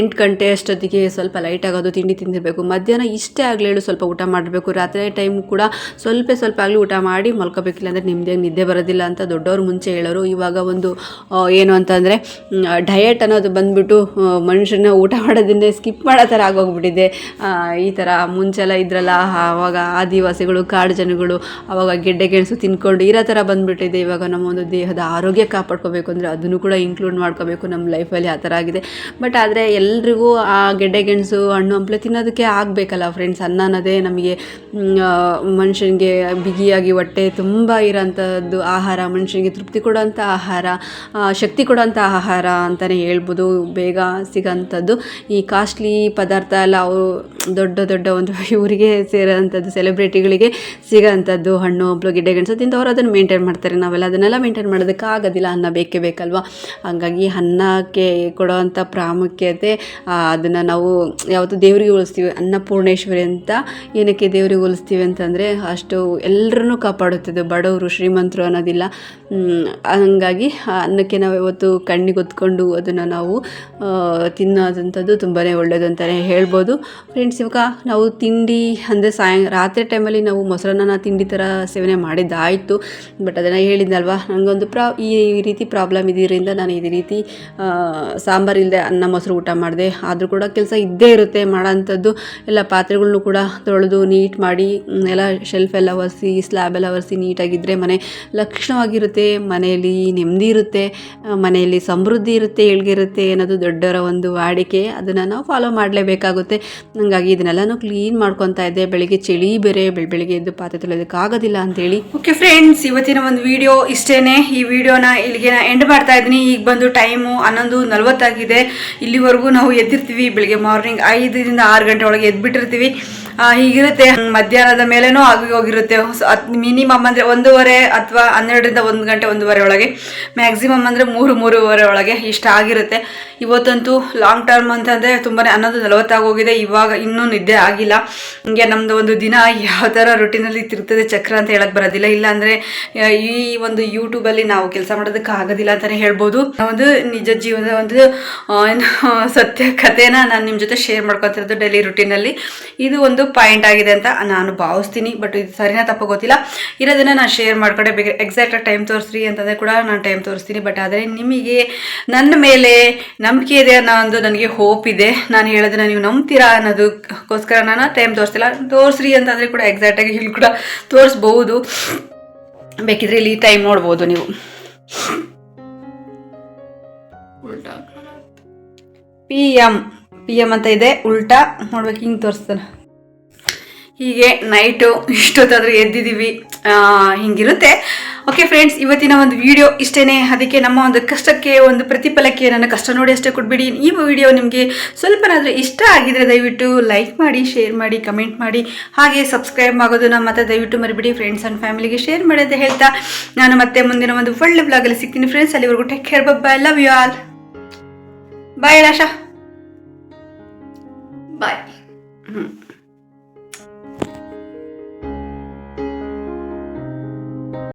ಎಂಟು ಗಂಟೆ ಅಷ್ಟೊತ್ತಿಗೆ ಸ್ವಲ್ಪ ಲೈಟ್ ಆಗೋದು, ತಿಂಡಿ ತಿಂದಿರಬೇಕು. ಮಧ್ಯಾಹ್ನ ಇಷ್ಟೇ ಆಗಲಿ ಹೇಳು ಸ್ವಲ್ಪ ಊಟ ಮಾಡಬೇಕು. ರಾತ್ರಿ ಟೈಮ್ ಕೂಡ ಸ್ವಲ್ಪ ಸ್ವಲ್ಪ ಆಗಲಿ ಊಟ ಮಾಡಿ ಮಲ್ಕೋಬೇಕಿಲ್ಲ ಅಂದರೆ ನಿಮ್ಮದೇ ನಿದ್ದೆ ಬರೋದಿಲ್ಲ ಅಂತ ದೊಡ್ಡವರು ಮುಂಚೆ ಹೇಳೋರು. ಇವಾಗ ಒಂದು ಏನು ಅಂತಂದರೆ ಡಯಟ್ ಅನ್ನೋದು ಬಂದ್ಬಿಟ್ಟು ಮನುಷ್ಯನ ಊಟ ಮಾಡೋದನ್ನೇ ಸ್ಕಿಪ್ ಮಾಡೋ ಥರ ಆಗೋಗ್ಬಿಟ್ಟಿದೆ. ಈ ಥರ ಮುಂಚೆಲ್ಲ ಇದ್ರಲ್ಲ ಆವಾಗ ಆದಿವಾಸಿಗಳು, ಕಾಡು ಜನಗಳು ಆವಾಗ ಗೆಡ್ಡೆ ಗೆಣಸು ತಿನ್ಕೊಂಡು ಇರೋ ಥರ ಬಂದುಬಿಟ್ಟಿದೆ. ಇವಾಗ ನಮ್ಮ ಒಂದು ದೇಹದ ಆರೋಗ್ಯ ಕಾಪಾಡ್ಕೋಬೇಕು ಅಂದರೆ ಅದನ್ನು ಕೂಡ ಇನ್ಕ್ಲೂಡ್ ಮಾಡ್ಕೋಬೇಕು ನಮ್ಮ ಲೈಫಲ್ಲಿ ಆ ಥರ ಆಗಿದೆ. ಬಟ್ ಆದರೆ ಎಲ್ರಿಗೂ ಆ ಗೆಡ್ಡೆ ಗೆಣಸು, ಹಣ್ಣು, ಹಂಪ್ಲೆ ತಿನ್ನೋದಕ್ಕೆ ಆಗಬೇಕಲ್ಲ ಫ್ರೆಂಡ್ಸ್ ಅನ್ನ ಅನ್ನೋದೇ ನಮಗೆ ಮನುಷ್ಯನಿಗೆ ಬಿಗಿಯಾಗಿ ಹೊಟ್ಟೆ ತುಂಬ ಇರೋಂಥದ್ದು ಆಹಾರ, ಮನುಷ್ಯನಿಗೆ ತೃಪ್ತಿ ಕೊಡೋಂಥ ಆಹಾರ ಶಕ್ತಿ ಕೊಡೋಂಥ ಆಹಾರ ಅಂತಲೇ ಹೇಳ್ಬೋದು. ಬೇಗ ಸಿಗೋಂಥದ್ದು. ಈ ಕಾಸ್ಟ್ಲಿ ಪದಾರ್ಥ ಎಲ್ಲ ಅವು ದೊಡ್ಡ ದೊಡ್ಡ ಒಂದು ಇವರಿಗೆ ಸೇರೋಂಥದ್ದು ಸೆಲೆಬ್ರಿಟಿಗಳಿಗೆ ಸಿಗೋಂಥದ್ದು ಹಣ್ಣು ಹಂಪಲು ಗಿಡ ಗೆಣಸು ತಿಂದವರು ಅದನ್ನು ಮೇಂಟೈನ್ ಮಾಡ್ತಾರೆ. ನಾವೆಲ್ಲ ಅದನ್ನೆಲ್ಲ ಮೇಂಟೈನ್ ಮಾಡೋದಕ್ಕೆ ಆಗೋದಿಲ್ಲ. ಅನ್ನ ಬೇಕೇ ಬೇಕಲ್ವ? ಹಾಗಾಗಿ ಅನ್ನಕ್ಕೆ ಕೊಡೋವಂಥ ಪ್ರಾಮುಖ್ಯತೆ ಅದನ್ನು ನಾವು ಯಾವತ್ತು ದೇವರಿಗೆ ಹೋಲಿಸ್ತೀವಿ. ಅನ್ನಪೂರ್ಣೇಶ್ವರಿ ಅಂತ ಏನಕ್ಕೆ ದೇವರಿಗೆ ಹೋಲಿಸ್ತೀವಿ ಅಂತಂದರೆ ಅಷ್ಟು ಎಲ್ಲರನ್ನೂ ಕಾಪಾಡುತ್ತದೆ ಬಡವರು ಶ್ರೀಮಂತರು ಅನ್ನೋದಿಲ್ಲ. ಹಾಗಾಗಿ ಅನ್ನಕ್ಕೆ ನಾವು ಯಾವತ್ತು ಕಣ್ಣಿಗೆ ಹೊತ್ಕೊಂಡು ಅದನ್ನು ನಾವು ಆ, ತಿನ್ನೋದಂಥದ್ದು ತುಂಬಾ ಒಳ್ಳೆಯದು ಅಂತಲೇ ಹೇಳ್ಬೋದು. ಫ್ರೆಂಡ್ಸ್ ಇವಾಗ ನಾವು ತಿಂಡಿ ಅಂದರೆ ಸಾಯಂ, ರಾತ್ರಿ ಟೈಮಲ್ಲಿ ನಾವು ಮೊಸರನ್ನ ತಿಂಡಿ ಥರ ಸೇವನೆ ಮಾಡಿದ್ದಾಯಿತು. ಬಟ್ ಅದನ್ನು ಹೇಳಿದ್ದಲ್ವಾ ನನಗೊಂದು ಪ್ರಾ, ಈ ರೀತಿ ಪ್ರಾಬ್ಲಮ್ ಇದರಿಂದ ನಾನು ಇದೇ ರೀತಿ ಸಾಂಬಾರು ಇಲ್ಲದೆ ಅನ್ನ ಮೊಸರು ಊಟ ಮಾಡಿದೆ. ಆದರೂ ಕೂಡ ಕೆಲಸ ಇದ್ದೇ ಇರುತ್ತೆ ಮಾಡೋಂಥದ್ದು. ಎಲ್ಲ ಪಾತ್ರೆಗಳನ್ನೂ ಕೂಡ ತೊಳೆದು ನೀಟ್ ಮಾಡಿ ಎಲ್ಲ ಶೆಲ್ಫ್ ಎಲ್ಲ ಒರೆಸಿ ಸ್ಲ್ಯಾಬ್ ಎಲ್ಲ ಒರೆಸಿ ನೀಟಾಗಿದ್ದರೆ ಮನೆ ಲಕ್ಷಣವಾಗಿರುತ್ತೆ. ಮನೆಯಲ್ಲಿ ನೆಮ್ಮದಿ ಇರುತ್ತೆ. ಮನೆಯಲ್ಲಿ ಸಮೃದ್ಧಿ ಇರುತ್ತೆ, ಏಳ್ಗೆ ಇರುತ್ತೆ ಅನ್ನೋದು ದೊಡ್ಡವರ ಒಂದು ವಾಡಿಕೆ ಅದನ್ನು ನಾವು ಫಾಲೋ ಮಾಡಲೇಬೇಕಾಗುತ್ತೆ. ಹಾಗಾಗಿ ಇದನ್ನೆಲ್ಲನೂ ಕ್ಲೀನ್ ಮಾಡ್ಕೊತಾ ಇದ್ದೆ. ಬೆಳಿಗ್ಗೆ ಚಳಿ ಬೇರೆ, ಬೆಳ, ಬೆಳಿಗ್ಗೆ ಎದ್ದು ಪಾತ್ರೆ ತೊಳೆಯೋದಕ್ಕಾಗೋದಿಲ್ಲ ಅಂತೇಳಿ. ಓಕೆ ಫ್ರೆಂಡ್ಸ್ ಇವತ್ತಿನ ಒಂದು ವಿಡಿಯೋ ಇಷ್ಟೇನೆ. ಈ ವಿಡಿಯೋನ ಇಲ್ಲಿಗೆ ಎಂಡ್ ಮಾಡ್ತಾ ಇದ್ದೀನಿ. ಈಗ ಬಂದು ಟೈಮು ಹನ್ನೊಂದು ನಲ್ವತ್ತಾಗಿದೆ. ಇಲ್ಲಿವರೆಗೂ ನಾವು ಎದ್ದಿರ್ತೀವಿ. ಬೆಳಿಗ್ಗೆ ಮಾರ್ನಿಂಗ್ ಐದರಿಂದ ಆರು ಗಂಟೆ ಒಳಗೆ ಎದ್ಬಿಟ್ಟಿರ್ತೀವಿ. ಹೀಗಿರುತ್ತೆ. ಮಧ್ಯಾಹ್ನದ ಮೇಲೇನು ಆಗಿ ಹೋಗಿರುತ್ತೆ. ಮಿನಿಮಮ್ ಅಂದರೆ ಒಂದೂವರೆ ಅಥವಾ ಹನ್ನೆರಡರಿಂದ ಒಂದು ಗಂಟೆ ಒಂದೂವರೆ ಒಳಗೆ. ಮ್ಯಾಕ್ಸಿಮಮ್ ಅಂದರೆ ಮೂರು, ಮೂರುವರೆ ಒಳಗೆ ಇಷ್ಟ ಆಗಿರುತ್ತೆ. ಇವತ್ತಂತೂ ಲಾಂಗ್ ಟರ್ಮ್ ಅಂತಂದರೆ ತುಂಬಾ ಹನ್ನೊಂದು ನಲವತ್ತಾಗೋಗಿದೆ. ಇವಾಗ ಇನ್ನೂ ನಿದ್ದೆ ಆಗಿಲ್ಲ. ಹಿಂಗೆ ನಮ್ಮದು ಒಂದು ದಿನ ಯಾವ ಥರ ಅಲ್ಲಿ ತಿರುತ್ತದೆ ಚಕ್ರ ಅಂತ ಹೇಳಕ್ ಬರೋದಿಲ್ಲ. ಇಲ್ಲ ಅಂದ್ರೆ ಈ ಒಂದು ಯೂಟ್ಯೂಬಲ್ಲಿ ನಾವು ಕೆಲಸ ಮಾಡೋದಕ್ಕೆ ಆಗೋದಿಲ್ಲ ಅಂತಲೇ ಹೇಳ್ಬೋದು. ಒಂದು ನಿಜ ಜೀವನದ ಒಂದು ಸತ್ಯ ಕಥೆನ ನಾನು ನಿಮ್ಮ ಜೊತೆ ಶೇರ್ ಮಾಡ್ಕೊತಿರೋದು ಡೈಲಿ ರುಟೀನಲ್ಲಿ ಇದು ಒಂದು ಪಾಯಿಂಟ್ ಆಗಿದೆ ಅಂತ ನಾನು ಭಾವಿಸ್ತೀನಿ. ಬಟ್ ಇದು ಸರಿನಾ ತಪ್ಪು ಗೊತ್ತಿಲ್ಲ. ಇರೋದನ್ನು ನಾನು ಶೇರ್ ಮಾಡ್ಕೊಂಡೆ. ಬೇಕು ಎಕ್ಸಾಕ್ಟಾಗಿ ಟೈಮ್ ತೋರಿಸ್ರಿ ಅಂತಂದರೆ ಕೂಡ ನಾನು ಟೈಮ್ ತೋರಿಸ್ತೀನಿ. ಬಟ್ ಆದರೆ ನಿಮಗೆ ನನ್ನ ಮೇಲೆ ನಂಬಿಕೆ ಇದೆ ಅನ್ನೋ ಒಂದು ನನಗೆ ಹೋಪ್ ಇದೆ. ನಾನು ಹೇಳೋದನ್ನ ನೀವು ನಂಬ್ತೀರಾ ಅನ್ನೋದಕ್ಕೋಸ್ಕರ ನಾನು ಟೈಮ್ ತೋರಿಸ್ತಿಲ್ಲ. ತೋರಿಸ್ರಿ ಅಂತಂದರೆ ಕೂಡ ಎಕ್ಸಾಕ್ಟಾಗಿ ಇಲ್ಲಿ ಕೂಡ ತೋರಿಸ್ಬೋದು ಬೇಕಿದ್ರೆ ಇಲ್ಲಿ ಟೈಮ್ ನೋಡ್ಬೋದು ನೀವು. ಪಿ ಎಂ ಪಿ ಎಂ ಅಂತ ಇದೆ. ಉಲ್ಟಾ. ನೋಡ್ಬೇಕು ಹಿಂಗೆ ತೋರಿಸ್ತಾನೆ ಹೀಗೆ ನೈಟು ಇಷ್ಟೊತ್ತಾದರೂ ಎದ್ದಿದ್ದೀವಿ. ಹಿಂಗಿರುತ್ತೆ. ಓಕೆ ಫ್ರೆಂಡ್ಸ್ ಇವತ್ತಿನ ಒಂದು ವಿಡಿಯೋ ಇಷ್ಟೇ ಅದಕ್ಕೆ ನಮ್ಮ ಒಂದು ಕಷ್ಟಕ್ಕೆ, ಒಂದು ಪ್ರತಿಫಲಕ್ಕೆ ನನ್ನ ಕಷ್ಟ ನೋಡಿ ಅಷ್ಟೇ ಕೊಟ್ಬಿಡಿ. ಈ ವಿಡಿಯೋ ನಿಮಗೆ ಸ್ವಲ್ಪನಾದರೂ ಇಷ್ಟ ಆಗಿದ್ರೆ ದಯವಿಟ್ಟು ಲೈಕ್ ಮಾಡಿ ಶೇರ್ ಮಾಡಿ ಕಮೆಂಟ್ ಮಾಡಿ. ಹಾಗೆ ಸಬ್ಸ್ಕ್ರೈಬ್ ಆಗೋದನ್ನ ಮತ್ತೆ ದಯವಿಟ್ಟು ಮರಿಬಿಡಿ. ಫ್ರೆಂಡ್ಸ್ ಆ್ಯಂಡ್ ಫ್ಯಾಮಿಲಿಗೆ ಶೇರ್ ಮಾಡಿ ಅಂತ ಹೇಳ್ತಾ ನಾನು ಮತ್ತೆ ಮುಂದಿನ ಒಂದು ಒಳ್ಳೆ ಬ್ಲಾಗಲ್ಲಿ ಸಿಗ್ತೀನಿ. ಫ್ರೆಂಡ್ಸ್ ಅಲ್ಲಿವರೆಗೂ take care bye love you all bye Asha bye